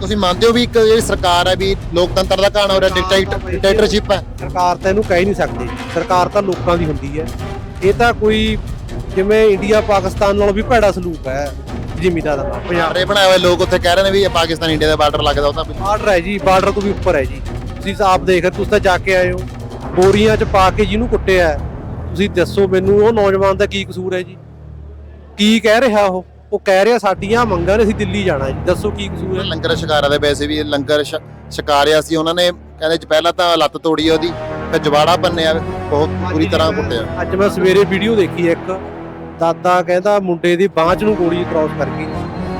ਤੁਸੀਂ ਮੰਨਦੇ ਹੋ ਵੀ ਇੱਕ ਜਿਹੜੀ ਸਰਕਾਰ ਹੈ ਵੀ ਲੋਕਤੰਤਰ ਦਾ ਘਾਣਾ ਹੋ ਰਿਹਾ ਡਿਕਟੇਟਰਸ਼ਿਪ ਹੈ? ਸਰਕਾਰ ਤਾਂ ਇਹਨੂੰ ਕਹਿ ਨਹੀਂ ਸਕਦੀ। ਸਰਕਾਰ ਤਾਂ ਲੋਕਾਂ ਦੀ ਹੁੰਦੀ ਹੈ। ਇਹ ਤਾਂ ਕੋਈ ਜਿਵੇਂ ਇੰਡੀਆ ਪਾਕਿਸਤਾਨ ਨਾਲੋਂ ਵੀ ਭੈੜਾ ਸਲੂਕ ਹੈ ਜ਼ਿਮੀਦਾਰਾਂ ਦਾ ਪੰਜਾਬ ਯਾਰੇ ਬਣਾਏ ਹੋਏ ਲੋਕ ਉੱਥੇ ਕਹਿ ਰਹੇ ਨੇ ਵੀ ਇਹ ਪਾਕਿਸਤਾਨ ਇੰਡੀਆ ਦਾ ਬਾਰਡਰ ਲੱਗਦਾ ਉਹ ਤਾਂ ਬਾਰਡਰ ਹੈ ਜੀ ਬਾਰਡਰ ਤੋਂ ਵੀ ਉੱਪਰ ਹੈ ਜੀ। ਤੁਸੀਂ ਆਪ ਦੇਖ ਤੁਸੀਂ ਤਾਂ ਜਾ ਕੇ ਆਏ ਹੋ। ਬੋਰੀਆਂ 'ਚ ਪਾ ਕੇ ਜਿਹਨੂੰ ਕੁੱਟਿਆ ਹੈ, ਤੁਸੀਂ ਦੱਸੋ ਮੈਨੂੰ ਉਹ ਨੌਜਵਾਨ ਦਾ ਕੀ ਕਸੂਰ ਹੈ ਜੀ? ਕੀ ਕਹਿ ਰਿਹਾ ਉਹ? ਉਹ ਕਹਿ ਰਿਹਾ ਸਾਡੀਆਂ ਮੰਗਾਂ ਨੇ ਅਸੀਂ ਦਿੱਲੀ ਜਾਣਾ ਜੀ। ਦੱਸੋ ਕੀ ਕਸੂਰ ਹੈ? ਲੰਗਰ ਸ਼ਿਕਾਰਾ ਦੇ ਵੈਸੇ ਵੀ ਲੰਗਰ ਛ- ਛਕਾਰਿਆ ਸੀ ਉਹਨਾਂ ਨੇ। ਕਹਿੰਦੇ ਚ ਪਹਿਲਾਂ ਤਾਂ ਲੱਤ ਤੋੜੀ ਉਹਦੀ ਫਿਰ ਜਵਾੜਾ ਬੰਨਿਆ ਬਹੁਤ ਬੁਰੀ ਤਰ੍ਹਾਂ ਕੁੱਟਿਆ। ਅੱਜ ਮੈਂ ਸਵੇਰੇ ਵੀਡੀਓ ਦੇਖੀ ਇੱਕ। ਦਾਦਾ ਕਹਿੰਦਾ ਮੁੰਡੇ ਦੀ ਬਾਂਹ 'ਚ ਨੂੰ ਗੋਲੀ ਕ੍ਰਾਸ ਕਰ ਗਈ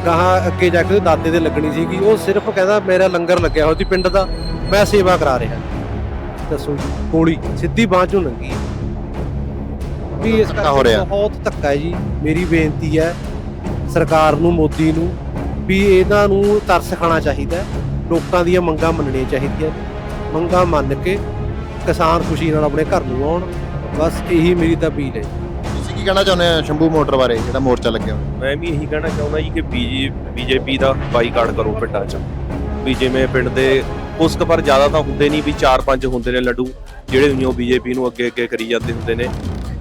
ਗਾਹਾਂ ਅੱਗੇ ਜਾ ਕੇ ਦਾਦੇ ਦੇ ਲੱਗਣੀ ਸੀਗੀ ਉਹ ਸਿਰਫ ਕਹਿੰਦਾ ਮੇਰਾ ਲੰਗਰ ਲੱਗਿਆ ਹੋਇਆ ਸੀ ਪਿੰਡ ਦਾ ਮੈਂ ਸੇਵਾ ਕਰਾ ਰਿਹਾ ਦੱਸੋ ਜੀ ਗੋਲੀ ਸਿੱਧੀ ਬਾਂਹ 'ਚੋਂ ਲੰਗੀ। ਵੀ ਇਸ ਧੱਕਾ ਹੋ ਕਰਕੇ ਰਿਹਾ। ਬਹੁਤ ਧੱਕਾ ਹੈ ਜੀ ਮੇਰੀ ਬੇਨਤੀ ਹੈ ਸਰਕਾਰ ਨੂੰ ਮੋਦੀ ਨੂੰ ਵੀ ਇਹਨਾਂ ਨੂੰ ਤਰਸ ਖਾਣਾ ਚਾਹੀਦਾ ਹੈ। ਲੋਕਾਂ ਦੀਆਂ ਮੰਗਾਂ ਮੰਨਣੀਆਂ ਚਾਹੀਦੀਆਂ ਨੇ। ਮੰਗਾਂ ਮੰਨ ਕੇ ਕਿਸਾਨ ਖੁਸ਼ੀ ਨਾਲ ਆਪਣੇ ਘਰ ਨੂੰ ਆਉਣ ਬਸ ਇਹੀ ਮੇਰੀ ਤਾਂ ਅਪੀਲ ਹੈ ਕੀ ਕਹਿਣਾ ਚਾਹੁੰਦੇ ਹੋ ਸ਼ੰਭੂ ਮੋਟਰ ਬਾਰੇ ਜਿਹੜਾ ਮੋਰਚਾ ਲੱਗਿਆ? ਮੈਂ ਵੀ ਇਹੀ ਕਹਿਣਾ ਚਾਹੁੰਦਾ ਜੀ ਕਿ ਬੀਜੇ ਬੀਜੇਪੀ ਦਾ ਬਾਈਕਾਟ ਕਰੋ ਪਿੰਡਾਂ 'ਚ। ਵੀ ਜਿਵੇਂ ਪਿੰਡ ਦੇ ਕੁ ਪਰ ਜ਼ਿਆਦਾ ਤਾਂ ਹੁੰਦੇ ਨਹੀਂ ਵੀ 4-5 ਹੁੰਦੇ ਨੇ ਲੱਡੂ ਜਿਹੜੇ ਉਹ ਬੀਜੇਪੀ ਨੂੰ ਅੱਗੇ ਅੱਗੇ ਕਰੀ ਜਾਂਦੇ ਹੁੰਦੇ ਨੇ।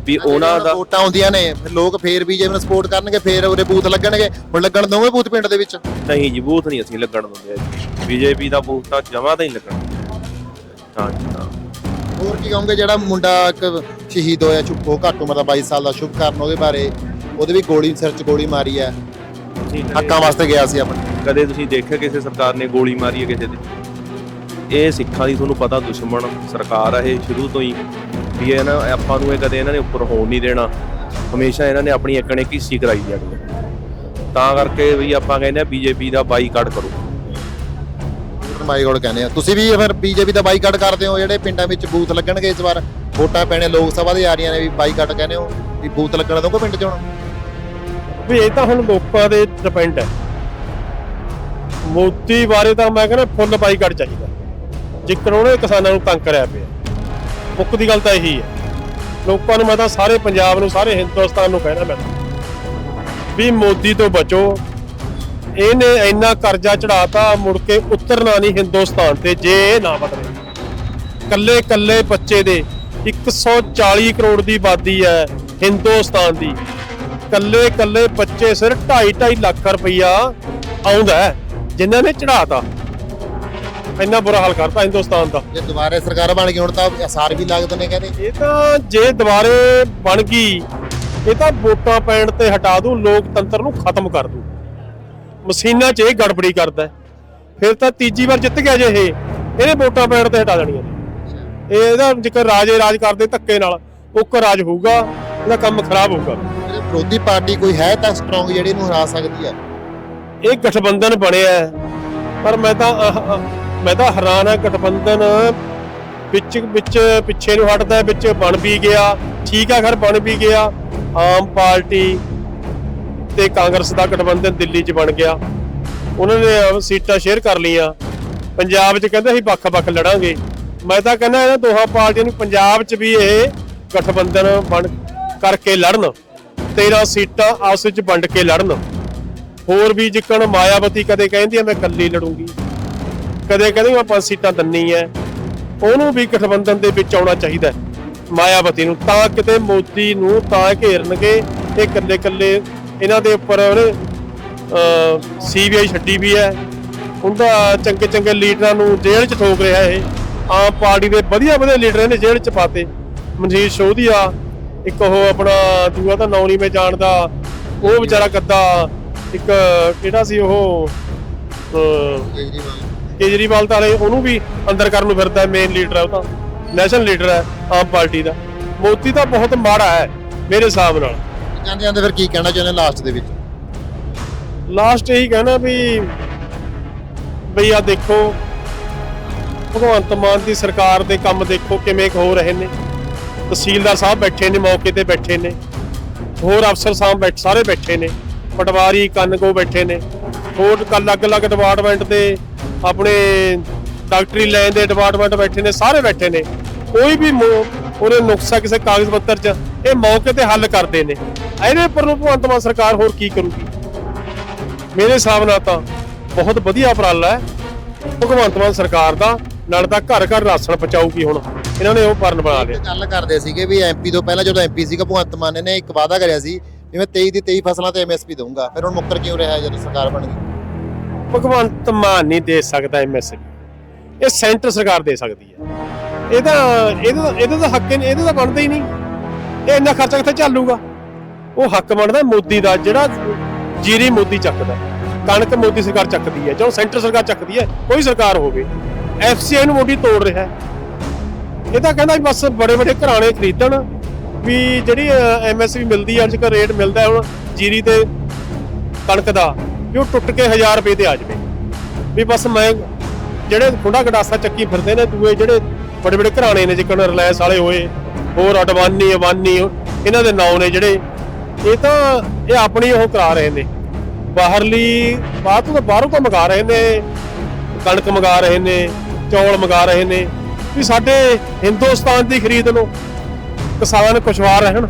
ਵੀ ਉਹਨਾਂ ਦਾ ਵੋਟਾਂ ਆਉਂਦੀਆਂ ਨੇ ਫਿਰ ਲੋਕ ਫੇਰ ਬੀਜੇਪੀ ਨੂੰ ਸਪੋਰਟ ਕਰਨਗੇ ਫੇਰ ਉਹਦੇ ਬੂਥ ਲੱਗਣਗੇ। ਹੁਣ ਲੱਗਣ ਦੋਵੇਂ ਬੂਥ ਪਿੰਡ ਦੇ ਵਿੱਚ? ਨਹੀਂ ਜੀ ਬੂਥ ਨਹੀਂ ਅਸੀਂ ਲੱਗਣ ਦਿੰਦੇ। ਬੀਜੇਪੀ ਦਾ ਬੂਥ ਤਾਂ ਜਮਾ ਤਾਂ ਹੀ ਲੱਗਣਾ। ਹਾਂ ਜੀ ਹਾਂ। ਹੋਰ ਕੀ ਕਹੋਗੇ? ਜਿਹੜਾ ਮੁੰਡਾ ਇੱਕ ਸ਼ਹੀਦ ਹੋਇਆ ਚੁੱਪੋ ਘੱਟ ਉਮਰ ਦਾ 22 ਸਾਲ ਦਾ ਸ਼ੁਭ ਕਰਨ ਉਹਦੇ ਬਾਰੇ। ਉਹਦੇ ਵੀ ਗੋਲੀ ਸਿਰ 'ਚ ਗੋਲੀ ਮਾਰੀ ਹੈ। ਹੱਕਾਂ ਵਾਸਤੇ ਗਿਆ ਸੀ ਆਪਣੇ। ਕਦੇ ਤੁਸੀਂ ਦੇਖਿਆ ਕਿਸੇ ਸਰਕਾਰ ਨੇ ਗੋਲੀ ਮਾਰੀ ਹੈ ਕਿਸੇ ਦੇ? ਇਹ ਸਿੱਖਾਂ ਦੀ ਤੁਹਾਨੂੰ ਪਤਾ ਦੁਸ਼ਮਣ ਸਰਕਾਰ ਆ ਇਹ ਸ਼ੁਰੂ ਤੋਂ ਹੀ। ਵੀ ਇਹ ਨਾ ਆਪਾਂ ਨੂੰ ਇਹ ਕਦੇ ਇਹਨਾਂ ਨੇ ਉੱਪਰ ਹੋਣ ਨਹੀਂ ਦੇਣਾ। ਹਮੇਸ਼ਾ ਇਹਨਾਂ ਨੇ ਆਪਣੀ ਇੱਕਣੇ ਕੀਸੀ ਕਰਾਈ ਹੈ ਤਾਂ ਕਰਕੇ ਵੀ ਆਪਾਂ ਕਹਿੰਦੇ ਆ ਬੀਜੇਪੀ ਦਾ ਬਾਈਕਾਟ ਕਰੋ। ਮਾਈਗੋੜ ਕਹਿੰਦੇ ਆ। ਤੁਸੀਂ ਵੀ ਫਿਰ ਬੀਜੇਪੀ ਦਾ ਬਾਈਕਾਟ ਕਰਦੇ ਹੋ, ਜਿਹੜੇ ਪਿੰਡਾਂ ਵਿੱਚ ਬੂਥ ਲੱਗਣਗੇ ਇਸ ਵਾਰ? ਵੋਟਾਂ ਪੈਣੇ ਲੋਕ ਸਭਾ ਦੀ ਆ ਰਹੀਆਂ ਨੇ ਵੀ ਬਾਈਕਾਟ ਕਹਿੰਦੇ ਹੋ, ਵੀ ਬੂਥ ਲੱਗਣ ਦੋਗੇ ਪਿੰਡ 'ਚ ਹੁਣ? ਵੀ ਇਹ ਤਾਂ ਹੁਣ ਲੋਕਾਂ ਦੇ ਡਿਪੈਂਡ ਹੈ। ਮੋਦੀ ਬਾਰੇ ਤਾਂ ਮੈਂ ਕਹਿੰਦਾ ਫੁੱਲ ਬਾਈਕਾਟ ਚਾਹੀਦਾ। ਜਿੱਕਰ ਉਹਨੇ ਕਿਸਾਨਾਂ ਨੂੰ ਤੰਗ ਕਰਿਆ ਪਿਆ। ਮੁੱਖ ਦੀ ਗੱਲ ਤਾਂ ਇਹੀ ਹੈ। ਲੋਕਾਂ ਨੂੰ ਮੈਂ ਤਾਂ ਸਾਰੇ ਪੰਜਾਬ ਨੂੰ, ਸਾਰੇ ਹਿੰਦੁਸਤਾਨ ਨੂੰ ਕਹਿਣਾ ਮੈਂ ਵੀ ਮੋਦੀ ਤੋਂ ਬਚੋ। ਇਹਨੇ ਇੰਨਾ ਕਰਜ਼ਾ ਚੜਾਤਾ ਮੁੜ ਕੇ ਉਤਰਨਾ ਨਹੀਂ ਹਿੰਦੁਸਤਾਨ ਤੇ ਜੇ ਇਹ ਨਾ ਬਦਲੇ ਕੱਲੇ ਕੱਲੇ ਬੱਚੇ ਦੇ 140 ਕਰੋੜ ਦੀ ਆਬਾਦੀ ਹੈ ਹਿੰਦੁਸਤਾਨ ਦੀ। ਕੱਲੇ ਕੱਲੇ ਬੱਚੇ ਸਿਰ 2.5 2.5 ਲੱਖ ਰੁਪਈਆ ਆਉਂਦਾ ਜਿਨ੍ਹਾਂ ਨੇ ਚੜਾਤਾ ਇੰਨਾ ਬੁਰਾ ਹਾਲ ਕਰਤਾ ਹਿੰਦੁਸਤਾਨ ਦਾ। ਜੇ ਦੁਬਾਰੇ ਸਰਕਾਰ ਬਣ ਗਈ ਹੁਣ ਤਾਂ ਅਸਾਰ ਵੀ ਲੱਗਦੇ ਨੇ ਕਹਿੰਦੇ। ਇਹ ਤਾਂ ਜੇ ਦੁਬਾਰੇ ਬਣ ਗਈ ਇਹ ਤਾਂ ਵੋਟਾਂ ਪੈਣ ਤੇ ਹਟਾ ਦੂ ਲੋਕਤੰਤਰ ਨੂੰ ਖਤਮ ਕਰ ਦੂ ਮਸ਼ੀਨਾਂ 'ਚ ਇਹ ਗੜਬੜੀ ਕਰਦਾ। ਫਿਰ ਤਾਂ ਤੀਜੀ ਵਾਰ ਜਿੱਤ ਗਿਆ ਜੇ ਇਹ ਇਹਨੇ ਵੋਟਾਂ ਪੈਣ ਤੇ ਹਟਾ ਦੇਣੀਆਂ ਨੇ। ਇਹ ਇਹਦਾ ਜੇਕਰ ਰਾਜੇ ਰਾਜ ਕਰਦੇ ਧੱਕੇ ਨਾਲ ਉਹ ਰਾਜ ਹੋਊਗਾ ਇਹਦਾ ਕੰਮ ਖਰਾਬ ਹੋਊਗਾ। ਵਿਰੋਧੀ ਪਾਰਟੀ ਕੋਈ ਹੈ ਤਾਂ ਸਟਰੋਂਗ ਜਿਹੜੀ ਇਹਨੂੰ ਹਰਾ ਸਕਦੀ ਹੈ? ਇਹ ਗਠਬੰਧਨ ਬਣਿਆ। ਪਰ ਮੈਂ ਤਾਂ ਮੈਂ ਤਾਂ ਹੈਰਾਨ ਹਾਂ ਗਠਬੰਧਨ ਵਿੱਚ ਵਿੱਚ ਪਿੱਛੇ ਨੂੰ ਹਟਦਾ ਵਿੱਚ ਬਣ ਵੀ ਗਿਆ। ਠੀਕ ਆ ਖਰ ਬਣ ਵੀ ਗਿਆ। ਆਮ ਪਾਰਟੀ ਤੇ ਕਾਂਗਰਸ ਦਾ ਗਠਬੰਧਨ ਦਿੱਲੀ 'ਚ ਬਣ ਗਿਆ। ਉਹਨਾਂ ਨੇ ਸੀਟਾਂ ਸ਼ੇਅਰ ਕਰ ਲਈਆਂ। ਪੰਜਾਬ 'ਚ ਕਹਿੰਦੇ ਅਸੀਂ ਵੱਖ-ਵੱਖ ਲੜਾਂਗੇ। ਮੈਂ ਤਾਂ ਕਹਿੰਦਾ ਇਹਨਾਂ ਦੋਹਾਂ ਪਾਰਟੀਆਂ ਨੂੰ ਪੰਜਾਬ 'ਚ ਵੀ ਇਹ ਗਠਬੰਧਨ ਬਣ ਕਰਕੇ ਲੜਨ 13 ਸੀਟਾਂ ਆਪਸ ਵਿੱਚ ਵੰਡ ਕੇ ਲੜਨ। ਹੋਰ ਵੀ ਜਿੱਕਣ ਮਾਇਆਵਤੀ ਕਦੇ ਕਹਿੰਦੀ ਆ, ਮੈਂ ਇਕੱਲੀ ਲੜੂੰਗੀ। ਕਦੇ ਕਹਿੰਦੀ ਮੈਂ ਪੰਜ ਸੀਟਾਂ ਦੰਨੀ ਐ ਉਹਨੂੰ ਵੀ ਗਠਬੰਧਨ ਦੇ ਵਿੱਚ ਆਉਣਾ ਚਾਹੀਦਾ ਮਾਇਆਵਤੀ ਨੂੰ। ਤਾਂ ਕਿਤੇ ਮੋਦੀ ਨੂੰ ਤਾਂ ਘੇਰਨਗੇ, ਇਹ ਇਕੱਲੇ ਇਕੱਲੇ ਇਹਨਾਂ ਦੇ ਉੱਪਰ ਉਹਨੇ ਸੀਬੀਆਈ ਛੱਡੀ ਵੀ ਹੈ। ਉਹਦਾ ਚੰਗੇ ਚੰਗੇ ਲੀਡਰਾਂ ਨੂੰ ਜੇਲ੍ਹ 'ਚ ਠੋਕ ਰਿਹਾ ਇਹ। ਆਮ ਪਾਰਟੀ ਦੇ ਵਧੀਆ ਵਧੀਆ ਲੀਡਰ ਨੇ ਜੇਲ੍ਹ 'ਚ ਪਾਤੇ। ਮਨਜੀਤ ਸ਼ੋਧੀਆ, ਇੱਕ ਉਹ ਆਪਣਾ ਦੂਆ ਤਾਂ ਨਾਂ ਨਹੀਂ ਮੈਂ ਜਾਣਦਾ, ਉਹ ਵਿਚਾਰਾ ਕੱਦਾ ਇੱਕ ਕਿਹੜਾ ਸੀ ਉਹ ਕੇਜਰੀਵਾਲ ਤਾਂ ਹਲੇ ਉਹਨੂੰ ਵੀ ਅੰਦਰ ਕਰਨ ਨੂੰ ਫਿਰਦਾ ਮੇਨ ਲੀਡਰ ਹੈ ਉਹ ਤਾਂ। ਨੈਸ਼ਨਲ ਲੀਡਰ ਹੈ ਆਮ ਪਾਰਟੀ ਦਾ। ਮੋਦੀ ਤਾਂ ਬਹੁਤ ਮਾੜਾ ਹੈ, ਮੇਰੇ ਹਿਸਾਬ ਨਾਲ। ਜਾਂਦੇ ਜਾਂਦੇ ਫਿਰ ਕੀ ਕਹਿਣਾ ਚਾਹੁੰਦੇ ਲਾਸਟ ਦੇ ਵਿੱਚ? ਲਾਸਟ ਇਹੀ ਕਹਿਣਾ ਵੀ ਬਈ ਆ ਦੇਖੋ, ਭਗਵੰਤ ਮਾਨ ਦੀ ਸਰਕਾਰ ਦੇ ਕੰਮ ਦੇਖੋ ਕਿਵੇਂ ਹੋ ਰਹੇ ਨੇ। ਤਹਿਸੀਲਦਾਰ ਸਾਹਿਬ ਬੈਠੇ ਨੇ, ਮੌਕੇ ਤੇ ਬੈਠੇ ਨੇ। ਹੋਰ ਅਫਸਰ ਸਾਹਿਬ ਬੈਠ, ਸਾਰੇ ਬੈਠੇ ਨੇ। ਪਟਵਾਰੀ, ਕੰਨਗੋ ਬੈਠੇ ਨੇ। ਹੋਰ ਅਲੱਗ-ਅਲੱਗ ਡਿਪਾਰਟਮੈਂਟ ਦੇ ਆਪਣੇ ਡਾਕਟਰੀ ਲਾਈਨ ਦੇ ਡਿਪਾਰਟਮੈਂਟ ਬੈਠੇ ਨੇ, ਸਾਰੇ ਬੈਠੇ ਨੇ। ਕੋਈ ਵੀ ਮੋ- ਉਹਨੇ ਨੁਕਸਾ ਕਿਸੇ ਕਾਗਜ਼ ਪੱਤਰ 'ਚ ਇਹ ਮੌਕੇ ਤੇ ਹੱਲ ਕਰਦੇ ਨੇ। ਇਹਦੇ ਉੱਪਰ ਨੂੰ ਭਗਵੰਤ ਮਾਨ ਸਰਕਾਰ ਹੋਰ ਕੀ ਕਰੂਗੀ? ਮੇਰੇ ਹਿਸਾਬ ਨਾਲ ਤਾਂ ਬਹੁਤ ਵਧੀਆ ਉਪਰਾਲਾ ਹੈ। ਭਗਵੰਤ ਮਾਨ ਸਰਕਾਰ ਦਾ ਨਾਲ ਤਾਂ ਘਰ ਘਰ ਰਾਸ਼ਨ ਪਹੁੰਚਾਊਗੀ ਹੁਣ। ਇਹਨਾਂ ਨੇ ਉਹ ਪਰਨ ਬਣਾ ਲਿਆ। ਗੱਲ ਕਰਦੇ ਸੀਗੇ ਵੀ ਐਮਪੀ ਤੋਂ ਪਹਿਲਾਂ ਜਦੋਂ ਐਮਪੀ ਸੀਗਾ ਭਗਵੰਤ ਮਾਨ ਨੇ ਇੱਕ ਵਾਅਦਾ ਕਰਿਆ ਸੀ ਵੀ ਮੈਂ 23 ਦੀ 23 ਫਸਲਾਂ ਤੇ ਐਮਐਸਪੀ ਦਊਂਗਾ। ਫਿਰ ਹੁਣ ਮੁੱਕਰ ਕਿਉਂ ਰਿਹਾ ਜਦੋਂ ਸਰਕਾਰ ਬਣ ਗਈ? ਭਗਵੰਤ ਮਾਨ ਨਹੀਂ ਦੇ ਸਕਦਾ ਐਮਐਸਪੀ ਇਹ ਸੈਂਟਰ ਸਰਕਾਰ ਦੇ ਸਕਦੀ ਹੈ। ਇਹਦਾ ਇਹਦਾ ਇਹਦਾ ਤਾਂ ਹੱਕ ਇਹਦਾ ਤਾਂ ਬਣਦਾ ਹੀ ਨਹੀਂ। ਇਹ ਇੰਨਾ ਖਰਚਾ ਕਿੱਥੇ ਚੱਲੂਗਾ? ਉਹ ਹੱਕ ਬਣਦਾ ਮੋਦੀ ਦਾ, ਜਿਹੜਾ ਜੀਰੀ ਮੋਦੀ ਚੱਕਦਾ। ਕਣਕ ਮੋਦੀ ਸਰਕਾਰ ਚੱਕਦੀ ਹੈ ਚਲੋ ਸੈਂਟਰ ਸਰਕਾਰ ਚੱਕਦੀ ਹੈ, ਕੋਈ ਸਰਕਾਰ ਹੋਵੇ। ਐਫਸੀਆਈ ਨੂੰ ਮੋਦੀ ਤੋੜ ਰਿਹਾ ਹੈ। ਇਹ ਤਾਂ ਕਹਿੰਦਾ ਵੀ ਬਸ ਬੜੇ ਬੜੇ ਘਰਾਣੇ ਖਰੀਦਣ, ਵੀ ਜਿਹੜੀ ਐਮਐਸਪੀ ਮਿਲਦੀ ਹੈ ਅੱਜ ਕੱਲ੍ਹ ਰੇਟ ਮਿਲਦਾ ਹੁਣ ਜੀਰੀ ਤੇ ਕਣਕ ਦਾ, ਵੀ ਉਹ ਟੁੱਟ ਕੇ 1000 ਰੁਪਏ ਤੇ ਆ ਜਾਵੇ। ਵੀ ਬਸ ਮੈਂ ਜਿਹੜੇ ਖੁੰਡਾ ਗਡਾਸਾ ਚੱਕੀ ਫਿਰਦੇ ਨੇ, ਦੂਏ ਜਿਹੜੇ ਬੜੇ ਬੜੇ ਘਰਾਣੇ ਨੇ, ਜਿੱਕਣ ਰਿਲਾਇੰਸ ਵਾਲੇ ਹੋਏ ਹੋਰ ਅਡਵਾਨੀ, ਅਵਾਨੀ, ਇਹਨਾਂ ਦੇ ਨਾਂ ਨੇ ਜਿਹੜੇ, ਇਹ ਤਾਂ, ਇਹ ਆਪਣੀ ਉਹ ਕਰਾ ਰਹੇ ਨੇ। ਬਾਹਰਲੀ, ਬਾਹਰ ਤੋਂ ਬਾਹਰੋਂ ਤੋਂ ਮੰਗਾ ਰਹੇ ਨੇ, ਕਣਕ ਮੰਗਾ ਰਹੇ ਨੇ, ਚੌਲ ਮੰਗਾ ਰਹੇ ਨੇ, ਵੀ ਸਾਡੇ ਹਿੰਦੁਸਤਾਨ ਦੀ ਖਰੀਦ ਲਓ ਕਿਸਾਨ ਖੁਸ਼ਹਾਲ ਰਹਿਣ।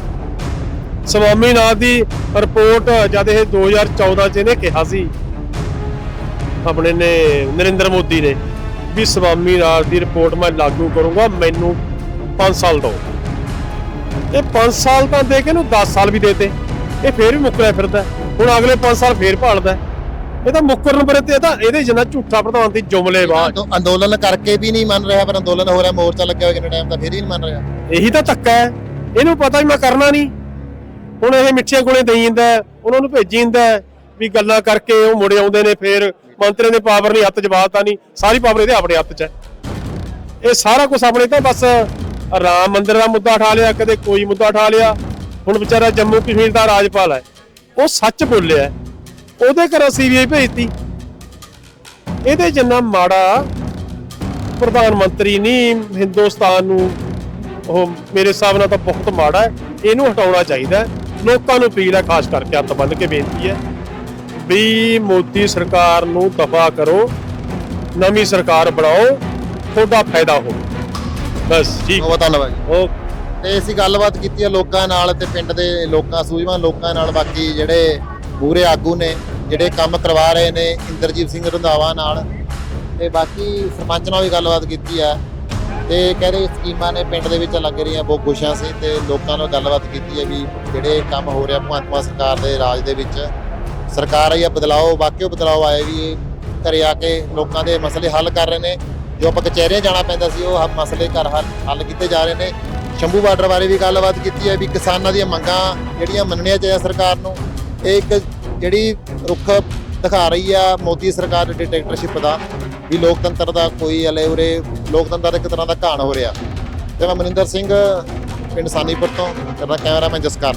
ਸਵਾਮੀਨਾਥ ਦੀ ਰਿਪੋਰਟ ਜਦ ਇਹ 2014 ਚ ਇਹਨੇ ਕਿਹਾ ਸੀ, ਆਪਣੇ ਨੇ, ਨਰਿੰਦਰ ਮੋਦੀ ਨੇ, ਵੀ ਸਵਾਮੀਨਾਥ ਦੀ ਰਿਪੋਰਟ ਮੈਂ ਲਾਗੂ ਕਰੂੰਗਾ, ਮੈਨੂੰ 5 ਸਾਲ ਦਿਓ। ਇਹ 5 ਸਾਲ ਤਾਂ ਦੇ ਕੇ ਇਹਨੂੰ 10 ਸਾਲ ਵੀ ਦੇਤੇ। ਇਹ ਫੇਰ ਵੀ ਮੁੱਕਰਿਆ ਫਿਰਦਾ ਹੁਣ ਅਗਲੇ 5 ਸਾਲ ਫੇਰ ਭਾਲਦਾ ਇਹ ਤਾਂ ਮੁੱਕਰ ਨੰਬਰ ਤੇ ਇਹ ਤਾਂ ਇਹਦੇ ਜਿੰਨਾ ਝੂਠਾ ਪ੍ਰਧਾਨ ਦੀ ਜੁਮਲੇਬਾਜ਼ ਅੰਦੋ- ਅੰਦੋਲਨ ਕਰਕੇ ਵੀ ਨਹੀਂ ਮੰਨ ਰਿਹਾ ਪਰ ਅੰਦੋਲਨ ਹੋ ਰਿਹਾ ਮੋਰਚਾ ਲੱਗਿਆ ਹੋਇਆ ਕਿੰਨੇ ਟਾਈਮ ਦਾ ਫਿਰ ਹੀ ਨਹੀਂ ਮੰਨ ਰਿਹਾ। ਇਹੀ ਤਾਂ ਧੱਕਾ ਹੈ। ਇਹਨੂੰ ਪਤਾ ਵੀ ਮੈਂ ਕਰਨਾ ਨਹੀਂ। ਹੁਣ ਇਹ ਮਿੱਠੀਆਂ ਗੋਲੇ ਦੇਈ ਜਾਂਦਾ ਉਹਨਾਂ ਨੂੰ ਭੇਜੀ ਜਾਂਦਾ ਵੀ ਗੱਲਾਂ ਕਰਕੇ ਉਹ ਮੁੜੇ ਆਉਂਦੇ ਨੇ ਫੇਰ ਮੰਤਰੀਆਂ ਦੇ ਪਾਵਰ ਨਹੀਂ ਹੱਥ ਜਵਾਤਾ ਨਹੀਂ। ਸਾਰੀ ਪਾਵਰ ਇਹਦੇ ਆਪਣੇ ਹੱਥ 'ਚ ਹੈ। ਇਹ ਸਾਰਾ ਕੁਝ ਆਪਣੇ ਤਾਂ ਬਸ ਰਾਮ ਮੰਦਿਰ ਦਾ ਮੁੱਦਾ ਉਠਾ ਲਿਆ, ਕਦੇ ਕੋਈ ਮੁੱਦਾ ਉਠਾ ਲਿਆ। ਹੁਣ ਵਿਚਾਰਾ ਜੰਮੂ ਕਸ਼ਮੀਰ ਦਾ ਰਾਜਪਾਲ ਹੈ। ਉਹ ਸੱਚ ਬੋਲਿਆ ਉਹਦੇ ਘਰੋਂ ਸੀਬੀਆਈ ਭੇਜਤੀ। ਇਹਦੇ ਜਿੰਨਾ ਮਾੜਾ ਪ੍ਰਧਾਨ ਮੰਤਰੀ ਨਹੀਂ ਹਿੰਦੁਸਤਾਨ ਨੂੰ, ਉਹ ਮੇਰੇ ਹਿਸਾਬ ਨਾਲ ਤਾਂ ਬਹੁਤ ਮਾੜਾ ਹੈ। ਇਹਨੂੰ ਹਟਾਉਣਾ ਚਾਹੀਦਾ ਲੋਕਾਂ ਨੂੰ ਅਪੀਲ ਹੈ, ਖਾਸ ਕਰਕੇ ਹੱਥ ਬੰਨ੍ਹ ਕੇ ਬੇਨਤੀ ਹੈ, ਵੀ ਮੋਦੀ ਸਰਕਾਰ ਨੂੰ ਦਫਾ ਕਰੋ, ਨਵੀਂ ਸਰਕਾਰ ਬਣਾਓ, ਤੁਹਾਡਾ ਫਾਇਦਾ ਹੋਵੇ। ਬਸ ਠੀਕ। ਬਹੁਤ ਧੰਨਵਾਦ ਜੀ। ਓਕੇ ਤੇ ਅਸੀਂ ਗੱਲਬਾਤ ਕੀਤੀ ਹੈ ਲੋਕਾਂ ਨਾਲ ਤੇ ਪਿੰਡ ਦੇ ਲੋਕਾਂ ਸੂਝਵਾਨ ਲੋਕਾਂ ਨਾਲ ਬਾਕੀ ਜਿਹੜੇ ਪੂਰੇ ਆਗੂ ਨੇ ਜਿਹੜੇ ਕੰਮ ਕਰਵਾ ਰਹੇ ਨੇ ਇੰਦਰਜੀਤ ਸਿੰਘ ਰੰਧਾਵਾ ਨਾਲ। ਤੇ ਬਾਕੀ ਸਰਪੰਚ ਨਾਲ ਵੀ ਗੱਲਬਾਤ ਕੀਤੀ ਹੈ ਤੇ ਕਹਿੰਦੇ ਸਕੀਮਾਂ ਨੇ ਪਿੰਡ ਦੇ ਵਿੱਚ ਲੱਗ ਰਹੀਆਂ ਬਹੁਤ ਖੁਸ਼ੀਆਂ ਸੀ ਤੇ ਲੋਕਾਂ ਨਾਲ ਗੱਲਬਾਤ ਕੀਤੀ ਹੈ ਵੀ ਜਿਹੜੇ ਕੰਮ ਹੋ ਰਿਹਾ ਭਗਵੰਤ ਮਾਨ ਸਰਕਾਰ ਦੇ ਰਾਜ ਦੇ ਵਿੱਚ। ਸਰਕਾਰ ਆਈ ਆ ਬਦਲਾਓ ਵਾਕਿਓ ਬਦਲਾਓ ਆਏ ਵੀ ਇਹ ਘਰੇ ਆ ਕੇ ਲੋਕਾਂ ਦੇ ਮਸਲੇ ਹੱਲ ਕਰ ਰਹੇ ਨੇ। ਜੋ ਆਪਾਂ ਕਚਹਿਰੀਆਂ ਜਾਣਾ ਪੈਂਦਾ ਸੀ, ਉਹ ਮਸਲੇ ਘਰ ਹੱਲ ਹੱਲ ਕੀਤੇ ਜਾ ਰਹੇ ਨੇ। ਸ਼ੰਭੂ ਬਾਰਡਰ ਬਾਰੇ ਵੀ ਗੱਲਬਾਤ ਕੀਤੀ ਹੈ ਵੀ ਕਿਸਾਨਾਂ ਦੀਆਂ ਮੰਗਾਂ ਜਿਹੜੀਆਂ ਮੰਨਣੀਆਂ ਚਾਹੀਦੀਆਂ ਸਰਕਾਰ ਨੂੰ, ਇਹ ਇੱਕ ਜਿਹੜੀ ਰੁੱਖ ਦਿਖਾ ਰਹੀ ਆ ਮੋਦੀ ਸਰਕਾਰ ਦੀ ਡਿਕਟੇਟਰਸ਼ਿਪ ਦਾ, ਵੀ ਲੋਕਤੰਤਰ ਦਾ ਕੋਈ ਹਲੇ ਉਰੇ, ਲੋਕਤੰਤਰ ਦਾ ਇੱਕ ਤਰ੍ਹਾਂ ਦਾ ਘਾਣ ਹੋ ਰਿਹਾ। ਤੇ ਮੈਂ ਮਨਿੰਦਰ ਸਿੰਘ, ਪਿੰਡ ਸਾਨੀਪੁਰ ਤੋਂ ਕਰਦਾ ਕੈਮਰਾਮੈਨ ਜਸਕਾਰ